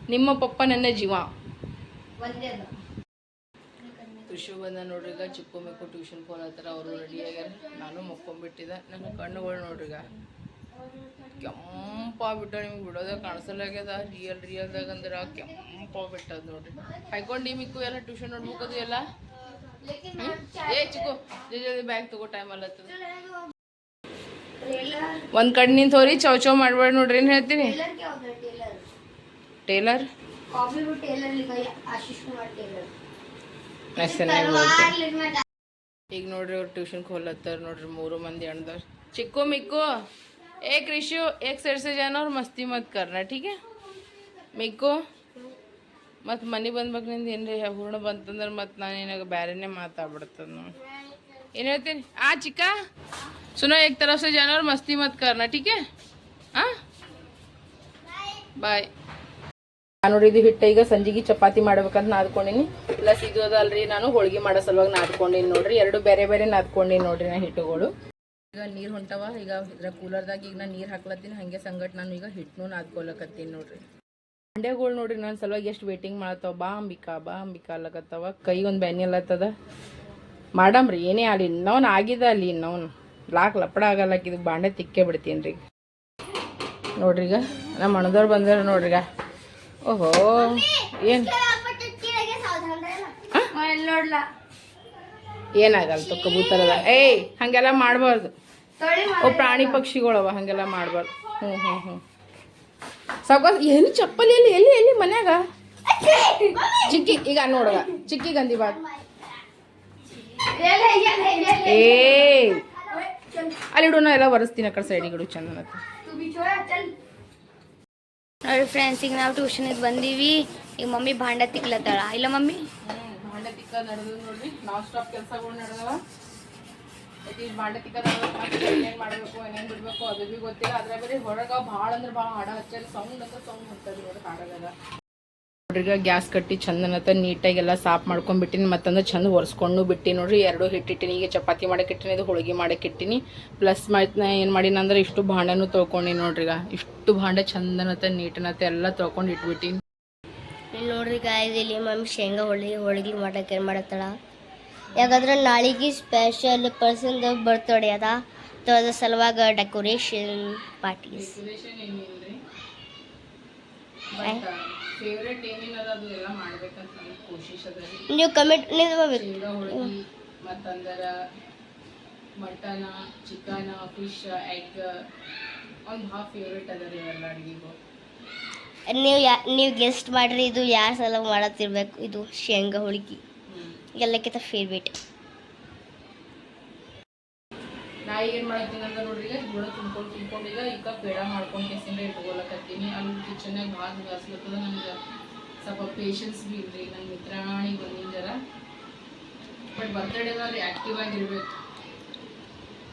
ನಿಮ್ಮ ಪಪ್ಪ ನನ್ನ ಜೀವ. ಖುಷಿ ಬಂದ ನೋಡ್ರಿ ಈಗ ಟ್ಯೂಷನ್ ಫೋನ್ ಹತ್ತಾರ ಅವರು ರೆಡಿ ಆಗ್ಯಾರ. ನಾನು ಮಕ್ಕೊಂಬಿಟ್ಟಿದ್ದೆ ನನ್ನ ಕಣ್ಣುಗಳು ನೋಡ್ರಿಗ. ಈಗ ಕೆಂಪಾಗ್ಬಿಟ್ಟ ನಿಮ್ಗೆ ಬಿಡೋದೇ ಕಾಣಿಸಲಾಗ್ಯದ ರಿಯಲ್ ರಿಯಲ್ದಾಗ ಅಂದ್ರೆ ಕೆಂಪಾಗ್ಬಿಟ್ಟದ ನೋಡ್ರಿ. ಹಾಯ್ಕೊಂಡು ಮಿಕ್ಕು ಎಲ್ಲ ಟ್ಯೂಷನ್ ನೋಡ್ಬೇಕದು ಎಲ್ಲ? ಏ ಚಿಕ್ಕು ಜಲ್ದಿ ಬ್ಯಾಗ್ ತಗೋ ಟೈಮ್ ಅಲ್ಲತ್ತದ ಒಂದ್ ಕಡೆ ನಿಂತೋರಿ ಚೌ ಚೌ ಮಾಡ್ಬೇಡ ನೋಡ್ರಿ ಏನ್ ಹೇಳ್ತೀನಿ. Taylor? copy tailor Ashish Kumar tailor ಹೆಸರೇ ಈಗ ನೋಡ್ರಿ ಅವ್ರು ಟ್ಯೂಷನ್ಗೆ ಹೋಲತ್ತಾರ ನೋಡ್ರಿ ಮೂರು ಮಂದಿ ಅಣ್ಣದವ್ರು ಚಿಕ್ಕು ಮಿಕ್ಕು ಏ ಕ್ರಿಶು ಏಕ್ ಸೈಡ್ ಸೆ ಜಾನ ಅವ್ರು ಮಸ್ತಿ ಮತ್ ಕರ್ನ ठीक है ಮಿಕ್ಕು ಮತ್ತು ಮನೆ ಬಂದ್ಬೇಕು ನಿಂದು ಏನ್ರಿ ಹೂರ್ಣ ಬಂತಂದ್ರೆ ಮತ್ತು ನಾನು ಏನಾಗ ಬ್ಯಾರೆನೇ ಮಾತಾಡ್ಬಿಡ್ತದ ನೋಡಿ ಏನು ಹೇಳ್ತೀನಿ ಆ ಚಿಕ್ಕ ಸುನೋ ಏಕ್ तरफ से जाना और मस्ती मत करना ठीक है ಹಾಂ ಬಾಯ್ ನೋಡಿ ಇದು ಹಿಟ್ಟ. ಈಗ ಸಂಜೆಗೆ ಚಪಾತಿ ಮಾಡ್ಬೇಕಂತ ನಾದ್ಕೊಂಡಿನಿ. ಪ್ಲಸ್ ಇದು ಅದಲ್ರಿ, ನಾನು ಹೋಳಿಗೆ ಮಾಡೋ ಸಲುವಾಗಿ ನಾದ್ಕೊಂಡಿನಿ ನೋಡ್ರಿ. ಎರಡು ಬೇರೆ ಬೇರೆ ನಾದ್ಕೊಂಡಿನಿ ನೋಡ್ರಿ ನಾ ಹಿಟ್ಟುಗಳು. ಈಗ ನೀರು ಹೊಂಟವ, ಈಗ ಇದ್ರ ಕೂಲರ್ದಾಗ ಈಗ ನಾನು ನೀರು ಹಾಕ್ಲತ್ತೀನಿ. ಹಾಗೆ ಸಂಗಟ್ ನಾನು ಈಗ ಹಿಟ್ಟನು ನಾದ್ಕೊಲಕತ್ತೀನಿ ನೋಡ್ರಿ. ಮಂಡ್ಯಗಳು ನೋಡ್ರಿ ನನ್ನ ಸಲುವಾಗಿ ಎಷ್ಟು ವೇಟಿಂಗ್ ಮಾಡತ್ತವ. ಬಾ ಅಂಬಿಕಾ ಬಾ ಅಂಬಿಕಾ ಅಲ್ಲಕತ್ತವ. ಕೈ ಒಂದು ಬೆನ್ನಿ ಅಲ್ಲತ್ತದ ಮಾಡಮ್ರಿ ಏನೇ ಆಗಲಿ, ಇನ್ನವನು ಆಗಿದ ಅಲ್ಲಿ ಇನ್ನವನು. ಲಾಕ್ ಲಪಡ ಆಗಲ್ಲಕ್ ಇದು ಬಾಂಡೆ ತಿಕ್ಕೇ ಬಿಡ್ತೀನಿ ರೀ ನೋಡ್ರಿ ಈಗ, ನಮ್ಮ ಅಣ್ಣದವ್ರು ಬಂದಿರ ನೋಡ್ರಿ ಈಗ. ಓಹೋ ಏನು ನೋಡ್ಲಾ ಏನಾಗಲ್ಲ ತೊ ಕಬೂತರದ ಏಯ್ ಹಂಗೆಲ್ಲ ಮಾಡಬಾರ್ದು ಓ ಪ್ರಾಣಿ ಪಕ್ಷಿಗಳವ ಹಂಗೆಲ್ಲ ಮಾಡಬಾರ್ದು ಹ್ಞೂ ಹ್ಞೂ ಹ್ಞೂ ಸಾವ್ಕಾಸ್ ಎಲ್ಲಿ ಚಪ್ಪಲಿ ಎಲ್ಲಿ ಎಲ್ಲಿ ಎಲ್ಲಿ ಮನ್ಯಾಗ ಚಿಕ್ಕಿ ಈಗ ನೋಡುವ ಚಿಕ್ಕಿ ಗಂದಿ ಬಾತ್ ಏ ಅಲ್ಲಿ ಇಡು ನಾ ಎಲ್ಲ ಒರೆಸ್ತೀನಿ ಆ ಕಡೆ ಸೈಡಿಗೆ ಇಡು ಚಂದ ನೋಡಿ ಫ್ರೆಂಡ್ಸ್ ಈಗ ನಾವು ಟ್ಯೂಷನಿಗೆ ಬಂದೀವಿ. ಈಗ ಮಮ್ಮಿ ಭಾಂಡ ತಿಕ್ಲತ್ತಾಳ. ಇಲ್ಲ ಮಮ್ಮಿ? ಭಾಂಡೆ ತಿಕ್ಕ ನಡೆದು ನೋಡ್ರಿ. ನಾನ್ ಸ್ಟಾಪ್ ಕೆಲಸಗಳು ನಡೆದವ. ಭಾಂಡ ತಿಕ್ಕ ಏನೇನು ಮಾಡಬೇಕು, ಏನೇನು ಬಿಡಬೇಕು ಅದು ಭೀ ಗೊತ್ತಿಲ್ಲ. ಅದ್ರ ಬೇರೆ ಹೊರಗೆ ಭಾಳ ಅಂದ್ರೆ ಭಾಳ ಹಾಡ ಹಚ್ಚಾರಿ. ಸೌಂಡ್ ಅಂದ್ರೆ ಸೌಂಡ್ ಹೊತ್ತದ ನೋಡ್ರಿ ಹಾಡಾಗದ. ನೋಡ್ರಿ ಗ್ಯಾಸ್ ಕಟ್ಟಿ ಚಂದನತ ನೀಟಾಗಿ ಎಲ್ಲ ಸಾಫ್ ಮಾಡ್ಕೊಂಡ್ಬಿಟ್ಟಿನಿ ಮತ್ತಂದ್ರೆ ಚಂದ ಒರೆಸ್ಕೊಂಡು ಬಿಟ್ಟಿನಿ ನೋಡ್ರಿ. ಎರಡು ಹಿಟ್ಟಿಟ್ಟಿನಿ ಈಗ ಚಪಾತಿ ಮಾಡಕ್ಕೆ ಇಟ್ಟಿನಿ ಇದು ಹೋಳಿಗೆ ಮಾಡಕ್ಕೆ ಇಟ್ಟಿನಿ. ಪ್ಲಸ್ ಮತ್ತೆ ಏನು ಮಾಡೀನಿ ಅಂದ್ರೆ ಇಷ್ಟು ಭಾಂಡನೂ ತೊಳ್ಕೊಂಡಿ ನೋಡ್ರಿ ಈಗ. ಇಷ್ಟು ಭಾಂಡ ಚಂದನತ ನೀಟನತ್ತ ಎಲ್ಲ ತೊಳ್ಕೊಂಡು ಇಟ್ಬಿಟ್ಟಿನಿ. ಇಲ್ಲಿ ನೋಡ್ರಿ ಗಾಯ್ಸ್ ಇಲ್ಲಿ ಮಮ್ಮಿ ಶೇಂಗಾ ಹೋಳಿಗೆ ಹೋಳಿಗೆ ಮಾಡಕ್ಕೆ ಏನು ಮಾಡತ್ತಳ? ಯಾಕಂದ್ರೆ ನಾಳಿಗೆ ಸ್ಪೆಷಲ್ ಪರ್ಸನ್ ಬರ್ತಡೆ ಅದ. ಸಲುವಾಗ ಡೆಕೋರೇಷನ್ ಪಾರ್ಟೀಸ್ ಫೇವ್ರೆಟ್ ಏನೇನದ ಅದು ಎಲ್ಲ ಮಾಡ್ಬೇಕಂತ ನನಗೆ ಕೋಶಿಶ್ ಅದ ರೀ ನೀವು ಕಮೆಂಟ್ ನೀವು ಶೇಂಗಾ ಹೋಳಿಗೆ ಮತ್ತಂದರ ಮಟನ ಚಿಕನ್ ಫಿಶ್ ಎಗ್ ಒಂದು ಭಾಳ ಫೇವ್ರೇಟ್ ಅದ ರೀ ಅಡುಗೆಗೂ. ನೀವು ಯಾ ನೀವು ಗೆಸ್ಟ್ ಮಾಡ್ರಿ ಇದು ಯಾರ ಸಲ ಮಾಡತ್ತಿರ್ಬೇಕು ಇದು ಶೇಂಗಾ ಹೋಳಿಗೆ. ಎಲ್ಲಕ್ಕಿಂತ ಫೇವ್ರೇಟ್ ನಾ ಏನು ಮಾಡತ್ತೀನಿ ಅಂತ ನೋಡ್ರಿ ಈಗ ಜೋಳ ತುಂಬ್ಕೊಂಡು ತುಂಬ್ಕೊಂಡು ಈಗ ಈಗ ಪೇಡ ಮಾಡ್ಕೊಂಡು ಕೆಸಿಂದ ಇಟ್ಕೊಳಕತ್ತೀನಿ. ಅಲ್ಲಿ ಕಿಚನ್ನಾಗ ಭಾಳ ಹಸ್ಲತ್ತದ ನನಗೆ. ಸ್ವಲ್ಪ ಪೇಷನ್ಸ್ ಭೀ ಇಲ್ರಿ ನನ್ನ ಮಿತ್ರಾಣಿ ಬಂದಿನ ಜರ. ಬಟ್ ಬರ್ತಡೇದಲ್ಲಿ ಆ್ಯಕ್ಟಿವ್ ಆಗಿರ್ಬೇಕು.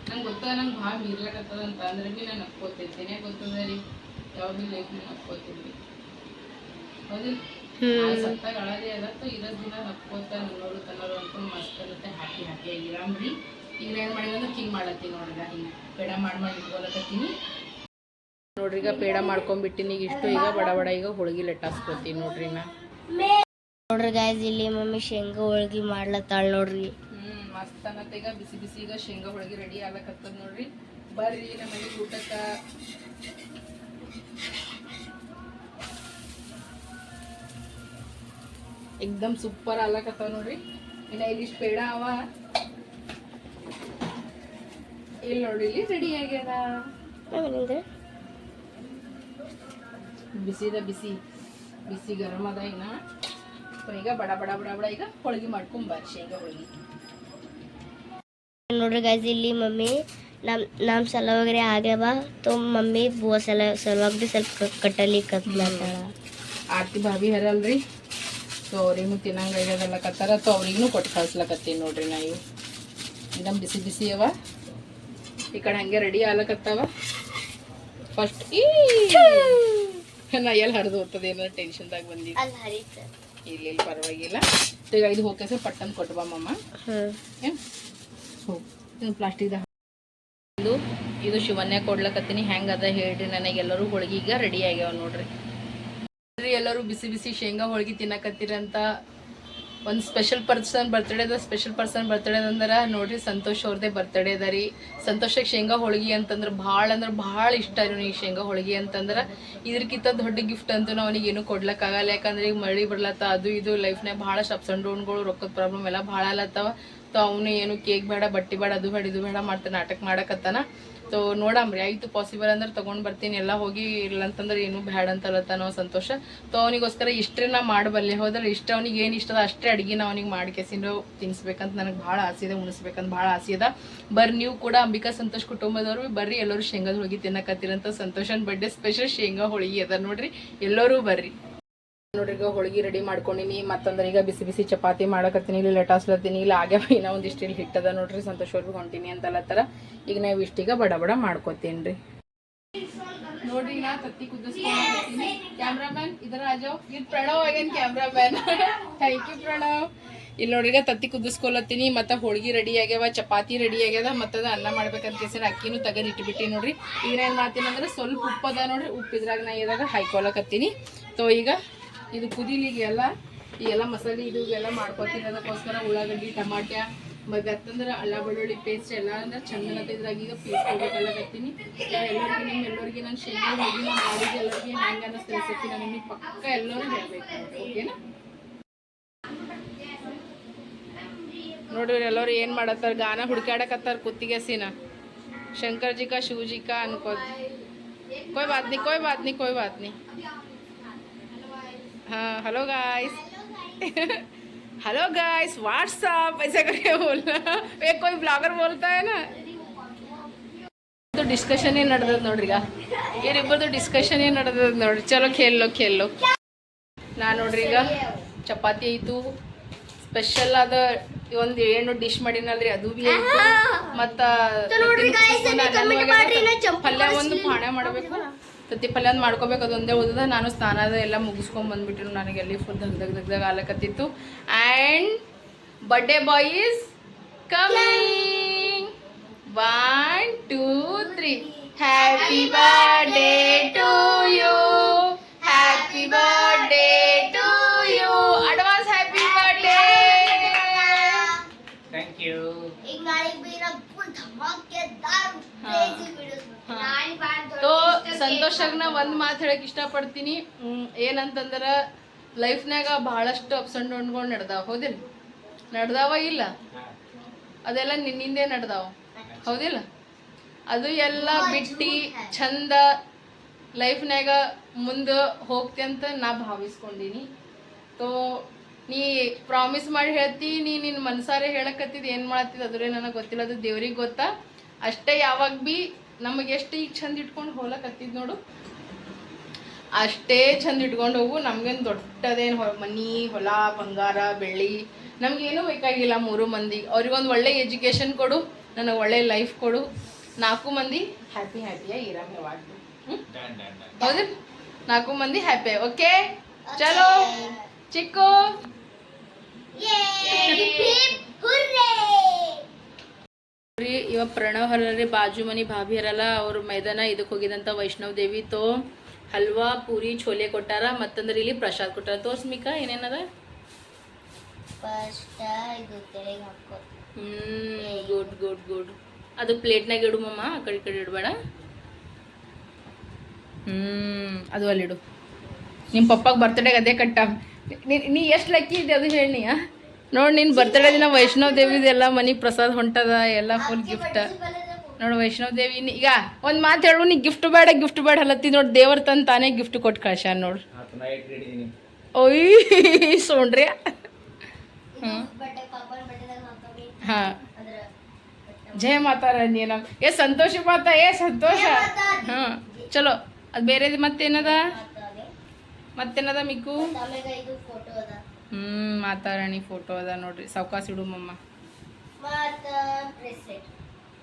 ನಂಗೆ ಗೊತ್ತದ ನಂಗೆ ಭಾಳ ಮೀರ್ಲಕತ್ತದ ಅಂತ. ಅಂದ್ರೆ ಭೀ ನಾನು ಅಪ್ಕೋತಿರ್ತೇನೆ ಗೊತ್ತದ ರೀ? ಯಾವ್ದು ಲೈಫ್ ನಕ್ಕೋತೀವಿ ಹೌದಿಲ್ಲ ಹ್ಮ್. ಆ ಸತ್ತಾಗ ಅಳದೇ ಅದ ಇರೋ ದಿನ ನಕ್ಕೋತ ನೋಡು ತನ್ನೋರು ಅನ್ಕೊಂಡು ಮಸ್ತ್ ಹಾಕಿ ಹ್ಯಾಪಿ ಹ್ಯಾಪಿ ಆಗಿರಾಮ್ರಿ. ಈಗ ಏನು ಮಾಡಿದ್ರೆ ಅಂದ್ರೆ ಹಿಂಗೆ ಮಾಡತ್ತೀನಿ ನೋಡ್ರಿ ಹಿಂಗೆ ಪೇಡ ಮಾಡಿ ನೋಡ್ರಿ ಈಗ ಪೇಡ ಮಾಡ್ಕೊಂಡ್ಬಿಟ್ಟಿನಿ ಈಗ ಇಷ್ಟು ಈಗ ಬಡ ಬಡ ಈಗ ಹೋಳಿಗೆ ಲೆಟ್ಟಾಸ್ಕೊತೀನಿ ನೋಡ್ರಿ ನಾ. ನೋಡ್ರಿ ಗಾಯ್ಸ್ ಇಲ್ಲಿ ಮಮ್ಮಿ ಶೇಂಗಾ ಹೋಳಿಗೆ ಮಾಡ್ಲತ್ತಾಳ ನೋಡ್ರಿ. ಹ್ಮ್ ಮಸ್ತ್ ಅನ್ನತ್ತ ಈಗ ಬಿಸಿ ಬಿಸಿ ಈಗ ಶೇಂಗಾ ಹೋಳಿಗೆ ರೆಡಿ ಆಗ್ಲಕತ್ತದ ನೋಡ್ರಿ. ಬರ್ರಿ ನಮ್ಮ ಮನೆಗೆ ಊಟಕ್ಕ. ಎಕ್ದಮ್ ಸೂಪರ್ ಆಗ್ಲಕತ್ತಾವ ನೋಡ್ರಿ. ಇನ್ನ ಇಲ್ಲಿ ಪೇಡ ಅವ. ಬಿಸಿದ ಬಿಸಿ ಬಿಸಿ ಅದ ಇನ್ನ. ಈಗ ಬಡ ಬಡ ಬಡ ಬಡ ಈಗ ಹೋಳಿಗೆ ಹೋಳಿಗೆ. ನೋಡ್ರಿ ಗಾಯ್ಸ್ ಇಲ್ಲಿ ಮಮ್ಮಿ ನಮ್ ನಮ್ಮ ಸಲುವಾಗಿ ಆಗ್ಯಾವ. ತೊ ಮಮ್ಮಿ ಬೋ ಸಲ ಸಲುವಾಗಿ ಸ್ವಲ್ಪ ಕಟ್ಟಲಿ ಕತ್ಲ ಆರ್ತಿ ಭಾವಿ ಹರಲ್ರಿ. ಸೊ ಅವ್ರಿಗೂ ತಿನ್ನಂಗಾಗ್ಯದಲ್ಲ ಕತ್ತಾರ ಸೊ ಅವ್ರಿಗೂ ಕೊಟ್ಟು ಕಳ್ಸ್ಲಕತ್ತೀನಿ ನೋಡ್ರಿ ನಾ ಇವು ಇದಮ್ ಬಿಸಿ ಬಿಸಿ ಅವ. ಈ ಕಡೆ ಹಂಗೆ ರೆಡಿ ಆಗ್ಲಕತ್ತಾವ. ಫಸ್ಟ್ ಈ ನಾ ಎಲ್ಲಿ ಹರಿದು ಹೋಗ್ತದೆ ಏನೋ ಟೆನ್ಷನ್ದಾಗ ಬಂದಿ ಇಲ್ಲ ಇಲ್ಲ ಪರವಾಗಿಲ್ಲ. ಈಗ ಇದು ಹೋಗ್ತೇವೆ ಪಟ್ಟನ್ ಕೊಟ್ಟವಾ ಮಮ್ಮ ಇದು ಪ್ಲಾಸ್ಟಿಕ್ದಾಗ ಇದು ಇದು ಶಿವನ್ಯ ಕೊಡ್ಲಕತ್ತೀನಿ. ಹೆಂಗದ ಅದ ಹೇಳ್ರಿ ನನಗೆಲ್ಲರೂ ಹೋಳಿಗೆ ಈಗ ರೆಡಿ ಆಗ್ಯಾವ ನೋಡ್ರಿ ನೋಡ್ರಿ. ಎಲ್ಲರೂ ಬಿಸಿ ಬಿಸಿ ಶೇಂಗಾ ಹೋಳಿಗೆ ತಿನ್ನಕತ್ತೀರಂತ ಒಂದು ಸ್ಪೆಷಲ್ ಪರ್ಸನ್ ಬರ್ತಡೇ ಅದ ಸ್ಪೆಷಲ್ ಪರ್ಸನ್ ಬರ್ತಡೇ ಅಂದ್ರೆ ನೋಡ್ರಿ ಸಂತೋಷ್ ಅವ್ರದೇ ಬರ್ತಡೇ ಅದ ರೀ. ಸಂತೋಷಕ್ಕೆ ಶೇಂಗಾ ಹೋಳಿಗೆ ಅಂತಂದ್ರೆ ಭಾಳ ಅಂದ್ರೆ ಭಾಳ ಇಷ್ಟ ರೀ ಅವ್ನಿಗೆ ಶೇಂಗಾ ಹೋಳಿಗೆ ಅಂತಂದ್ರೆ. ಇದ್ರಕ್ಕಿಂತ ದೊಡ್ಡ ಗಿಫ್ಟ್ ಅಂತೂ ನಾವು ಅವನಿಗೆ ಏನೂ ಕೊಡ್ಲಕ್ಕಾಗಲ್ಲ ಯಾಕಂದ್ರೆ ಈಗ ಮಳೆ ಬರ್ಲತ್ತ, ಅದು ಇದು ಲೈಫ್ನಾಗ ಭಾಳಷ್ಟು ಅಪ್ಸ್ ಆ್ಯಂಡ್ ಡೌನ್ಗಳು ರೊಕ್ಕದ ಪ್ರಾಬ್ಲಮ್ ಎಲ್ಲ ಭಾಳ ಅಲ್ಲತ್ತವ ಅವನು ಏನು ಕೇಕ್ ಬೇಡ, ಬಟ್ಟೆ ಬೇಡ, ಅದು ಬೇಡ, ಇದು ಬೇಡ ಮಾಡ್ತಾನೆ ನಾಟಕ ಮಾಡಕತ್ತಾನ. ಸೊ ನೋಡಮ್ರಿ ಆಯ್ತು ಪಾಸಿಬಲ್ ಅಂದ್ರೆ ತಗೊಂಡ್ ಬರ್ತೀನಿ, ಎಲ್ಲ ಹೋಗಿ ಇಲ್ಲ ಅಂತಂದ್ರೆ ಏನು ಬೇಡ ಅಂತಲತ್ತಾನೋ ಸಂತೋಷ. ಸೊ ಅವನಿಗೋಸ್ಕರ ಇಷ್ಟೇ ನಾ ಮಾಡಬಲ್ಲೆ ಹೋದ್ರೆ ಇಷ್ಟ ಅವ್ನಿಗೆ ಏನು ಇಷ್ಟದ ಅಷ್ಟೇ ಅಡಿಗೆ ನಾ ಅವ್ನಿಗೆ ಮಾಡಿ ಕೆಸಿಂಡು ತಿನ್ಸ್ಬೇಕಂತ ನನಗೆ ಭಾಳ ಆಸೆ ಇದೆ, ಉಣಿಸ್ಬೇಕಂತ ಭಾಳ ಆಸೆ ಅದ ಬರ್ರಿ, ನೀವು ಕೂಡ ಅಂಬಿಕಾ ಸಂತೋಷ್ ಕುಟುಂಬದವ್ರು, ಬರ್ರಿ, ಎಲ್ಲರೂ ಶೇಂಗಾದ ಹೋಗಿ ತಿನ್ನಕತ್ತೀರಂತ ಸಂತೋಷನ್ ಬರ್ಡೇ ಸ್ಪೆಷಲ್ ಶೇಂಗಾ ಹೋಳಿಗೆ ಅದ ನೋಡ್ರಿ, ಎಲ್ಲರೂ ಬರ್ರಿ. ನೋಡ್ರಿ ಈಗ ಹೋಳಿಗೆ ರೆಡಿ ಮಾಡ್ಕೊಂಡಿನಿ ಮತ್ತಂದ್ರೆ ಈಗ ಬಿಸಿ ಬಿಸಿ ಚಪಾತಿ ಮಾಡಕತ್ತೀನಿ, ಇಲ್ಲಿ ಲಟಾಸ್ಲತ್ತೀನಿ ಇಲ್ಲಿ ಆಗ್ಯಾವ ಇನ್ನ ಒಂದಿಷ್ಟು ಇಲ್ಲಿ ಹಿಟ್ಟದ ನೋಡ್ರಿ ಸಂತೋಷವ್ರಿಗೆ ಹೊಂಟೀನಿ ಅಂತಲತ್ತಾರ ಈಗ ನಾವು ಇಷ್ಟೀಗ ಬಡ ಬಡ ಮಾಡ್ಕೋತೀನಿ ರೀ ನೋಡ್ರಿ, ನಾ ತತ್ತಿ ಕುದಿಸ್ಕೊಂಡ್ತೀನಿ ಕ್ಯಾಮ್ರಾಮ್ಯಾನ್ ಇದರ ರಾಜವ್ ಇದು Pranav again cameraman thank you Pranav. ಇಲ್ಲಿ ನೋಡ್ರಿ, ಈಗ ತತ್ತಿ ಕುದಿಸ್ಕೊಲತ್ತೀನಿ, ಮತ್ತೆ ಹೋಳಿಗೆ ರೆಡಿ ಆಗ್ಯಾವ, ಚಪಾತಿ ರೆಡಿ ಆಗ್ಯದ, ಮತ್ತದ ಅನ್ನ ಮಾಡ್ಬೇಕಂತ ಕೇಸರಿ ಅಕ್ಕಿನೂ ತೆಗೆದು ಇಟ್ಬಿಟ್ಟು ನೋಡ್ರಿ. ಈಗ ಏನ್ ಮಾಡ್ತೀನಿ ಅಂದ್ರೆ ಸ್ವಲ್ಪ ಉಪ್ಪದ ನೋಡ್ರಿ, ಉಪ್ಪಿದ್ರಾಗ ನಾ ಇದಾಗ ಹಾಯ್ಕೊಳಕತ್ತೀನಿ ತೋ, ಈಗ ಇದು ಕುದಿಲಿಗೆಲ್ಲ ಈ ಎಲ್ಲ ಮಸಾಲೆ ಇದು ಎಲ್ಲ ಮಾಡ್ಕೊತೀನಿ. ಅದಕ್ಕೋಸ್ಕರ ಉಳ್ಳಾಗಡ್ಡಿ, ಟಮಾಟ್ಯ ಮತ್ತಂದ್ರೆ ಅಲ್ಲ ಬೆಳ್ಳುಳ್ಳಿ ಪೇಸ್ಟ್ ಎಲ್ಲ ಅಂದ್ರೆ ಚಂದನ ಇದ್ರಾಗ ಈಗ ಎಲ್ಲ ಕತ್ತೀನಿ ಎಲ್ಲರಿಗೂ ನಿಮ್ಮ ಎಲ್ಲರಿಗೆ ನಾನು ಶೇಂಗಾ ಹೋಗಿ ನಾನು ಮಾಡಿದ ಎಲ್ಲರಿಗೆ ಹ್ಯಾಂಗೆ ಅನ್ನಿಸ್ತಿರ್ಸತ್ತಿ ನಾನು ನಿಮಗೆ ಪಕ್ಕ ಎಲ್ಲರೂ ಹೇಳಬೇಕು. ಓಕೆನಾ ನೋಡ್ರಿ ಎಲ್ಲರೂ ಏನು ಮಾಡತ್ತಾರ? ಗಾನ ಹುಡ್ಕಾಡಕತ್ತಾರ ಕುತ್ತಿಗೆ ಸೀನ. ಶಂಕರ್ಜಿಕಾ, ಶಿವಜಿಕಾ ಅನ್ಕೋ ಕೋಯ್ ಬಾತ್ನಿ ಕೋಯ್ ಬಾತ್ನಿ ಕೋಯ್ ಬಾತ್ನಿ. कोई बात नहीं हाँ hello guys hello guys what's up ऐसा करके बोलना एक कोई ब्लॉगर बोलता है ना तो ಡಿಸ್ಕಷನ್ ಏನು ನಡೆದದ ನೋಡ್ರಿ ಈಗ ಇವರಿಬ್ಬರದು ಡಿಸ್ಕಷನ್ ಏನು ನಡೆದದ ನೋಡ್ರಿ ಚಲೋ ಖೇಲ್ಲೋ ಖೇಲ್ಲೋ ನಾ ನೋಡ್ರಿ ಈಗ ಚಪಾತಿ ಐತು ಸ್ಪೆಷಲ್ ಆದ ಒಂದು ಏನು ಡಿಶ್ ಮಾಡಿನಲ್ರಿ ಅದು ಬಿ ಐತು ಮತ್ತ ಪಲ್ಯ ಒಂದು ಪಾಣೆ ಮಾಡಬೇಕು ತತ್ತಿ ಪಲ್ಯ ಒಂದು ಮಾಡ್ಕೋಬೇಕು ಅದೊಂದೇ ನಾನು ಸ್ನಾನ ಎಲ್ಲ ಮುಗಿಸ್ಕೊಂಡ್ ಬಂದ್ಬಿಟ್ಟಿರು ನನಗೆ ಎಲ್ಲಿ ಫುಲ್ ದಗ್ ದಗ್ ದಗ್ ಆಲಕತ್ತಿತ್ತು. And birthday boy is coming one two three happy birthday to you happy birthday to you advance happy birthday thank you ಈಗ ಫುಲ್ ಧಮಾಕೆದಾರ್ ಹಾ. crazy videos ಹಾ. ನಾಳೆ ಬಾಳ್ ದೊಡ್ಡ ಸಂತೋಷಾಗ ಒಂದು ಮಾತು ಹೇಳಕ್ಕೆ ಇಷ್ಟಪಡ್ತೀನಿ. ಏನಂತಂದ್ರ ಲೈಫ್ನಾಗ ಬಹಳಷ್ಟು ಅಪ್ಸ್ ಅಂಡ್ ಡೌನ್ಗಳು ನಡ್ದಾವ. ಹೌದಿಲ್ಲ ನಡ್ದಾವ ಇಲ್ಲ? ಅದೆಲ್ಲ ನಿನ್ನಿಂದೇ ನಡ್ದಾವ. ಹೌದಿಲ್ಲ ಅದು ಎಲ್ಲ ಬಿಟ್ಟು ಚಂದ ಲೈಫ್ನಾಗ ಮುಂದೆ ಹೋಗ್ತಿ ಅಂತ ನಾ ಭಾವಿಸ್ಕೊಂಡಿನಿ. ತೋ, ನೀ ಪ್ರಾಮಿಸ್ ಮಾಡಿ ಹೇಳ್ತಿ, ನೀ ನಿನ್ನ ಮನ್ಸಾರೆ ಹೇಳಕತ್ತಿದ್ ಏನು ಮಾಡತ್ತಿದ್ ಅದ್ರೆ ನನಗೆ ಗೊತ್ತಿಲ್ಲ, ಅದು ದೇವ್ರಿಗೆ ಗೊತ್ತಾ? ಅಷ್ಟೇ ಯಾವಾಗ ಬಿ ನಮಗೆ ಎಷ್ಟು ಈಗ ಚಂದ ಇಟ್ಕೊಂಡು ಹೋಲಕತ್ತಿದ್ ನೋಡು. ಅಷ್ಟೇ ಚಂದ ಇಟ್ಕೊಂಡು ಹೋಗು ನಮ್ಗೇನು ದೊಡ್ಡದೇನು ಹೊ ಮನಿ ಹೊಲ ಬಂಗಾರ ಬೆಳ್ಳಿ ನಮ್ಗೇನು ಬೇಕಾಗಿಲ್ಲ ಮೂರು ಮಂದಿ. ಅವ್ರಿಗೊಂದು ಒಳ್ಳೆ ಎಜುಕೇಶನ್ ಕೊಡು ನನಗೆ ಒಳ್ಳೆ ಲೈಫ್ ಕೊಡು. ನಾಲ್ಕು ಮಂದಿ ಹ್ಯಾಪಿ ಹ್ಯಾಪಿಯಾಗಿ ಇರಾಮ ಯಾವಾಗಲೂ. ಹೌದು? ನಾಲ್ಕು ಮಂದಿ ಹ್ಯಾಪಿ ಓಕೆ ಚಲೋ? ಚಿಕ್ಕು? ರೀ ಇವ ಪ್ರಣವ್ ಹರರಿ ಬಾಜು ಮನಿ ಭಾಭಿ ಹರಲ್ಲ ಅವ್ರ ಮೈದಾನ ಇದಕ್ಕೆ ಹೋಗಿದಂತ ವೈಷ್ಣವ್ ದೇವಿ ತೋ ಹಲ್ವಾ ಪೂರಿ ಛೋಲೆ ಕೊಟ್ಟಾರ ಮತ್ತಂದ್ರೆ ಇಲ್ಲಿ ಪ್ರಸಾದ್ ಕೊಟ್ಟಾರ. ತೋರ್ಸ್ಮಿಕ ಏನೇನದ? ಹ್ಮ್ ಗುಡ್ ಗುಡ್ ಗುಡ್. ಅದು ಪ್ಲೇಟ್ನಾಗ ಇಡು ಮಮ್ಮ ಆ ಕಡೆ ಕಡೆ ಇಡಬೇಡ. ಹ್ಮ್ ಅದು ಅಲ್ಲಿಡು ನಿಮ್ಮ ಪಪ್ಪಾಗ ಬರ್ತಡೇಗೆ ಅದೇ ಕಟ್ಟ. ನೀ- ನೀ ಎಷ್ಟು ಲಕ್ಕಿ ಇದೆ ಅದು ಹೇಳಿ ನೋಡಿ ನಿನ್ನ ಬರ್ತಡೇ ದಿನ ವೈಷ್ಣವ್ ದೇವಿದೆಲ್ಲ ಮನಿ ಪ್ರಸಾದ್ ಹೊಂಟದ ಎಲ್ಲ ಫುಲ್ ಗಿಫ್ಟ್ ನೋಡು ವೈಷ್ಣವ್ ದೇವಿ ಈಗ ಒಂದು ಮಾತು ಹೇಳು ನೀ ಗಿಫ್ಟ್ ಬೇಡ ಗಿಫ್ಟ್ ಬೇಡ ಹಲತ್ತಿ ನೋಡಿ ದೇವ್ರ ತಂದು ತಾನೇ ಗಿಫ್ಟ್ ಕೊಟ್ಟು ಕಳ್ಸ ನೋಡು. ಓಯ್ ಸೋಣ್ರಿ ಹ್ಞೂ ಹಾಂ. ಜಯ ಮಾತಾರ ನೀನ ಏ ಸಂತೋಷ ಮಾತಾ ಏ ಸಂತೋಷ. ಹಾ ಚಲೋ. ಅದು ಬೇರೆದು ಮತ್ತೇನದ? ಮತ್ತೇನದ ಮಿಕ್ಕು? ಹ್ಮ್ ಮಾತಾರಾಣಿ ಫೋಟೋ ಅದ ನೋಡ್ರಿ. ಸೌಕಾಸ್ ಇಡು ಮಮ್ಮ.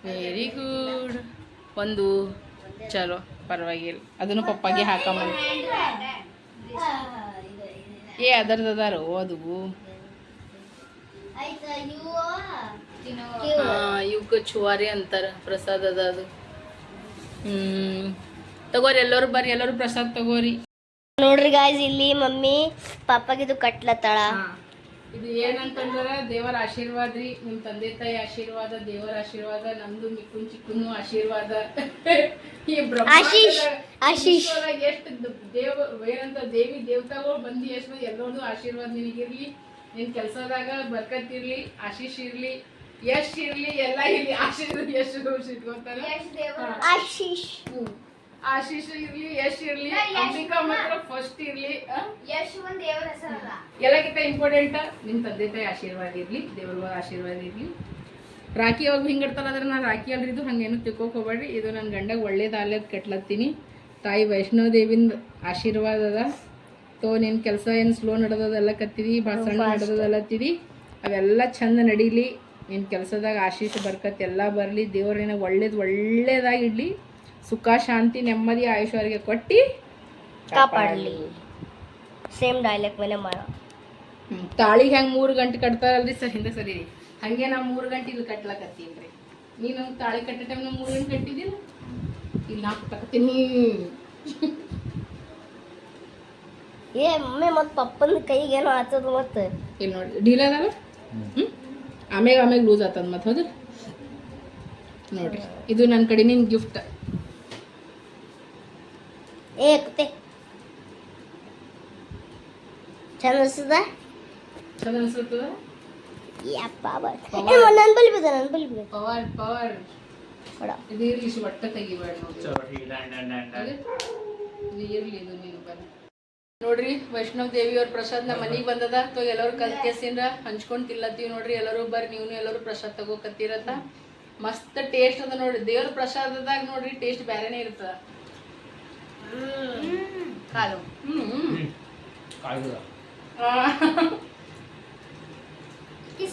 ವೆರಿ ಗುಡ್ ಒಂದು. ಚಲೋ, ಪರವಾಗಿಲ್ಲ. ಅದನ್ನು ಪಪ್ಪಾಗೆ ಹಾಕಮ್ಮ. ಏ ಅದರದ್ದು ಅದಾರೋ. ಅದು. ಇವಕ್ಕೆ ಚುವಾರಿ ಅಂತಾರ. ಪ್ರಸಾದ ಅದ ಅದು. ಹ್ಮ್. ತಗೋರಿ, ಎಲ್ಲರೂ ಬರ್ರಿ. ಎಲ್ಲರೂ ಪ್ರಸಾದ ತಗೋರಿ. ನೋಡ್ರಿ ಗಾಯ್ಸ್ ಇಲ್ಲಿ ಮಮ್ಮಿ ಪಾಪಗಿದು ಕಟ್ಲತ್ತಾಳ. ಇದು ಏನಂತಂದ್ರೆ ದೇವರ ಆಶೀರ್ವಾದ ರೀ ನಿಮ್ ತಂದೆ ತಾಯಿ ಆಶೀರ್ವಾದ ದೇವರ ಆಶೀರ್ವಾದ ನಮ್ದು ಮಿಕ್ಕುನ್ ಚಿಕ್ಕುನು ಆಶೀರ್ವಾದ. ಈ ಆಶೀಶ್, ಆಶೀಶ್. ಎಷ್ಟು ದೇವ ಏನಂತ ದೇವಿ ದೇವತಾಗಳು ಬಂದು ಎಷ್ಟು ಮಂದಿ ಎಲ್ಲರದು ಆಶೀರ್ವಾದ ನಿನಗಿರ್ಲಿ ನಿನ್ ಕೆಲ್ಸದಾಗ ಬರ್ಕತ್ತಿರ್ಲಿ ಆಶೀಶ್ ಇರ್ಲಿ ಯಶ್ ಇರ್ಲಿ ಎಲ್ಲ ಇರ್ಲಿ. ಆಶೀರ್ವಾದ ಯಶ್ ಇಟ್ಕೊಂತಾರ ಆಶೀಶ್. ಹ್ಮ್. ಆಶೀಶ್ ಇರ್ಲಿ ಯಶ್ ಇರ್ಲಿ ಅಂಬಿಕಾ ಮಾತ್ರ ಫಸ್ಟ್ ಇರ್ಲಿ ಆ? ಯಶ್ ಒಂದ್ ದೇವರ ಹೆಸರಲ್ಲ ಎಲ್ಲಕ್ಕಿಂತ ಇಂಪಾರ್ಟೆಂಟ್ ನಿಮ್ ತಂದೆ ತಾಯಿ ಆಶೀರ್ವಾದ ಇರಲಿ ದೇವ್ರ ಆಶೀರ್ವಾದ ಇರಲಿ. ರಾಖಿ ಯಾವಾಗ ಹಿಂಗೆ ಇಡ್ತಾರ ಅದ್ರ ನಾನು ರಾಖಿ ಅಲ್ರಿ ಇದು ಹಂಗೇನು ತಿಕ್ಕೋಕ್ ಹೋಗ್ಬೇಡ್ರಿ. ಇದು ನನ್ನ ಗಂಡಗೆ ಒಳ್ಳೇದಾಗ್ಲದ್ ಕೆಟ್ಲತ್ತೀನಿ. ತಾಯಿ ವೈಷ್ಣವ ದೇವಿಂದ ಆಶೀರ್ವಾದ ಅದ. ತೋ ನಿನ್ನ ಕೆಲಸ ಏನು ಸ್ಲೋ ನಡೆದದೆಲ್ಲ ಕತ್ತಿದಿ ಭಾಳ ಸಣ್ಣ ನಡೆದದಲ್ಲತ್ತಿದಿ ಅವೆಲ್ಲ ಚಂದ ನಡೀಲಿ. ನಿನ್ನ ಕೆಲಸದಾಗ ಆಶೀಷ್ ಬರ್ಕತ್ ಎಲ್ಲ ಬರಲಿ. ದೇವ್ರ ನಿನಗೆ ಒಳ್ಳೇದು ಒಳ್ಳೇದಾಗಿ ಇಡ್ಲಿ. ಸುಖ ಶಾಂತಿ ನೆಮ್ಮದಿ ಆಯುಷ್ವರಿಗೆ ಕೊಟ್ಟು ಕಾಪಾಡಲಿ. ಸೇಮ್ ಡೈಲಾಗ್ ಮೇಲೆ ಮಾಡ. ತಾಳಿ ತಾಳಿಗೆ ಹೆಂಗೆ ಮೂರು ಗಂಟೆ ಕಟ್ತಾರಲ್ರಿ ಸರ್? ಹಿಂದೆ ಸರಿ ರೀ. ಹಂಗೆ ನಾ ಮೂರು ಗಂಟೆ ಇಲ್ಲಿ ಕಟ್ಲಕತ್ತೀನಿ ರೀ. ನೀನು ತಾಳಿ ಕಟ್ಟೋ ಟೈಮ್ ನಾವು ಮೂರು ಗಂಟೆ ಕಟ್ಟಿದ್ದಿಲ್ಲ ಇಲ್ಲಿ ನಾ ಕಟ್ತೀನಿ ಏ ಮಮ್ಮಿ ಮತ್ತೆ ಪಪ್ಪನ ಕೈಗೆ ಏನೋ ಆತದ ಮತ್ತೆ. ಇಲ್ಲಿ ನೋಡಿ ಡೀಲ್ ಅದಲ್ಲ ಹ್ಞೂ ಆಮ್ಯಾಗ ಆಮ್ಯಾಗ ಲೂಸ್ ಆತದ ಮತ್ತೆ ಹೌದು? ನೋಡ್ರಿ ಇದು ನನ್ನ ಕಡೆ ನಿನ್ನ ಗಿಫ್ಟ್ ಏ ಕುತ್ತೆ ಚಂದ ಅನ್ಸದ ಚಂದ ಅನ್ಸುತ್ತದ ಯಪ್ಪ ನನ್ ಬಲಿ ಬಿದ ನನ್ ಬಲಿ ಬಿದ ಪವರ್ ಪವರ್ ಕೊಡ ಇದು ಇರ್ಲಿ ಒಟ್ಟ ತೆಗಿಬೇಡ ಇದು ಇರ್ಲಿ ಇದು ನೀನು ऊपर ನೋಡ್ರಿ ವೈಷ್ಣವ್ ದೇವಿ ಅವ್ರ ಪ್ರಸಾದ್ ನಮ್ಮ ಮನೆಗೆ ಬಂದದ. ತೋ ಎಲ್ಲರೂ ಕಲ್ತ್ಕೇಸಿಂದ ಹಂಚ್ಕೊಂಡ್ ತಿಲ್ಲತ್ತೀವಿ ನೋಡ್ರಿ ಎಲ್ಲರೂ ಬರ್ರಿ ನೀವು ಎಲ್ಲರೂ ಪ್ರಸಾದ್ ತಗೋಕತ್ತೀರತ್ತ ಮಸ್ತ್ ಟೇಸ್ಟ್ ಅದ ನೋಡ್ರಿ. ದೇವ್ರ ಪ್ರಸಾದದಾಗ ನೋಡ್ರಿ ಟೇಸ್ಟ್ ಬ್ಯಾರೆನೇ ಇರ್ತದ.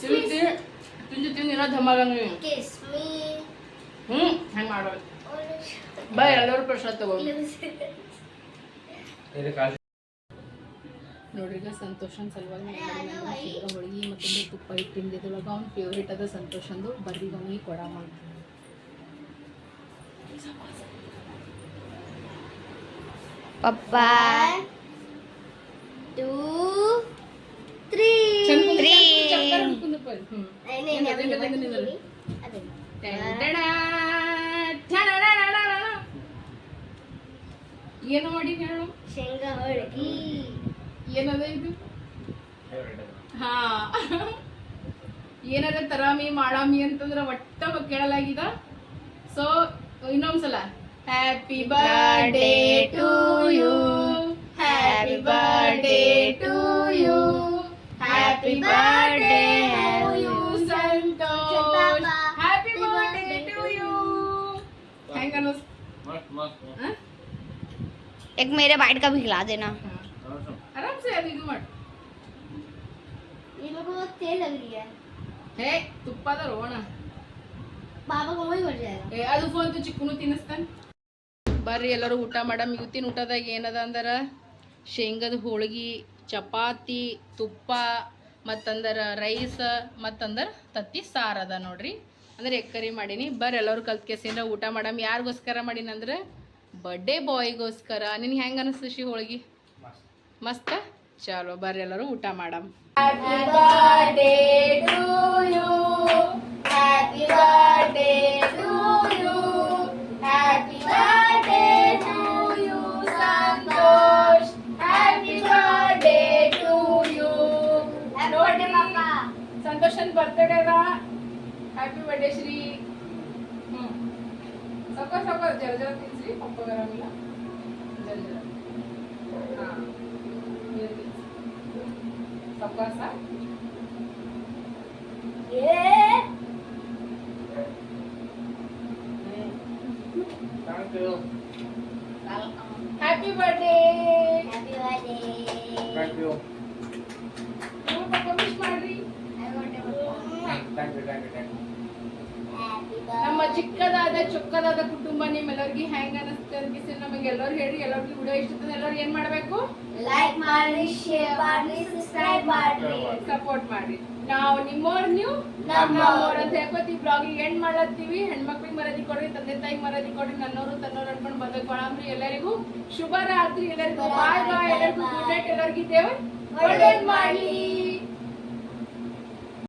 ತಿಂದು ತಿಂದು- ನೀವು ಕಿಸ್ ಮೀ ಹ್ಮ್ ಹಂಗೆ ಮಾಡೋದು. ಬಾ ಎಲ್ಲರೂ ಪ್ರಸಾದ್ ತಗೋ. ನೋಡ್ರಿ ಈಗ ಸಂತೋಷನ್ ಸಲುವಾಗಿ ಹೋಳಿಗೆ ಮತ್ತೊಂದು ತುಪ್ಪ ಇಟ್ಟು ತಿಂದಿದ್ದೊಳಗೆ ಅವ್ನ ಫೇವ್ರೇಟ್ ಅದ ಸಂತೋಷಂದು ಬರ್ರಿ ಅವನಿಗೆ ಕೊಡ ಟೂ ತ್ರೀ ತ್ರೀ ಏನು ಮಾಡಿ ಹೇಳು ಶೇಂಗಾ ಹೋಳಿಗೆ ಏನದ ಇದು ಹಾ ಏನಾರ ತರಾಮಿ ಮಾಡಾಮಿ ಅಂತಂದ್ರ ಒಟ್ಟ ಕೇಳಲಾಗಿದ ಸೊ ಇನ್ನೊಂದ್ಸಲ Happy birthday to you. Happy birthday to you. Happy birthday एक मेरे बाइट का भी खिला देना। आराम से अभी घुमट। ये लोग बहुत तेल लग रही है। हे तुप्पा तो रोना। बाबा को वही हो। जाएगा ए अदु फ़ोन तो चिकनू तीन स्तन। ಬರ್ರಿ ಎಲ್ಲರೂ ಊಟ ಮಾಡಮ್. ಇವತ್ತಿನ ಊಟದಾಗ ಏನದ ಅಂದ್ರೆ? ಶೇಂಗದ ಹೋಳ್ಗಿ, ಚಪಾತಿ, ತುಪ್ಪ, ಮತ್ತಂದರ ರೈಸ್, ಮತ್ತಂದರ ತತ್ತಿ ಸಾರು ಅದ ನೋಡ್ರಿ. ಅಂದ್ರೆ ಎಕ್ಕರಿ ಮಾಡೀನಿ. ಬರ್ರಿ ಎಲ್ಲರೂ ಕಲ್ತ್ಕೆಸಿಂದ ಊಟ ಮಾಡಮ್. ಯಾರಿಗೋಸ್ಕರ ಮಾಡೀನಿ ಅಂದ್ರೆ? ಬರ್ಡೇ ಬಾಯ್ಗೋಸ್ಕರ ನಿನ್ಗೆ ಹೆಂಗೆ ಅನಿಸ್ತು ಶಿ ಹೋಳ್ಗಿ? ಮಸ್ತ? ಚಲೋ. ಬರ್ರಿ ಎಲ್ಲರೂ ಊಟ ಮಾಡಮ್. Happy birthday to you. Happy birthday. ಸಂತೋಷನ್ ಬರ್ತ್ಡೇ ಅದ ಹ್ಯಾಪಿ ಬರ್ಡೇ ಶ್ರೀ ಹ್ಞೂ ಸೊಕ್ಕ ಸೊಕ್ಕ ಜರ ಜರ ತಿನ್ಸ್ರಿ ಪಪ್ಪ ಬರಂಗಿಲ್ಲ ಜರ ಜರ ಹಾಂ ಸೊಕ್ಕ Yeah. Happy birthday Happy birthday. Thank you. ಪಪ್ಪ ವಿಶ್ ಮಾಡ್ರಿ I want to Thank you, thank you, thank you. Happy ನಮ್ಮ ಚಿಕ್ಕದಾದ ಚೊಕ್ಕದಾದ ಕುಟುಂಬ ನಿಮ್ಮೆಲ್ಲರಿಗೆ ಹೆಂಗ ಅನಿಸ್ತದೆ ನಮಗೆ ಎಲ್ಲರೂ ಹೇಳಿ ಎಲ್ಲರಿಗೂ ವಿಡಿಯೋ ಇಷ್ಟ ಎಲ್ಲರೂ ಏನ್ ಮಾಡ್ಬೇಕು? ಲೈಕ್ ಮಾಡಿ ಶೇರ್ ಮಾಡಿ ಸಬ್ಸ್ಕ್ರೈಬ್ ಮಾಡಿ ಸಪೋರ್ಟ್ ಮಾಡಿ ನಾವು ನಿಮ್ಮೋರ್ ನೀವು ನಮ್ಮೋರ್ ಅಂತ ಹೇಳ್ಕೊತಿ ಬ್ಲಾಗಿಗೆ ಎಂಡ್ ಮಾಡತ್ತೀವಿ ಹೆಣ್ಮಕ್ಳಿಗೆ ಮರದಿ ಕೊಡ್ರಿ ತಂದೆ ತಾಯಿಗೆ ಮರದಿ ಕೊಡ್ರಿ ನನ್ನೋರು ತನ್ನವ್ರು ಅನ್ಕೊಂಡು ಬರ್ಬೇಕು. ಕೊಡಮ್ರಿ ಎಲ್ಲರಿಗೂ ಶುಭ ರಾತ್ರಿ ಎಲ್ಲರಿಗೂ ಬಾಯ್ ಬಾಯ್ ಎಲ್ಲರಿಗೂ ಗುಡ್ ನೈಟ್ ಎಲ್ಲರಿಗೂ ದೇವ್ರು ಒಳ್ಳೇದ್ ಮಾಡ್ಲಿ.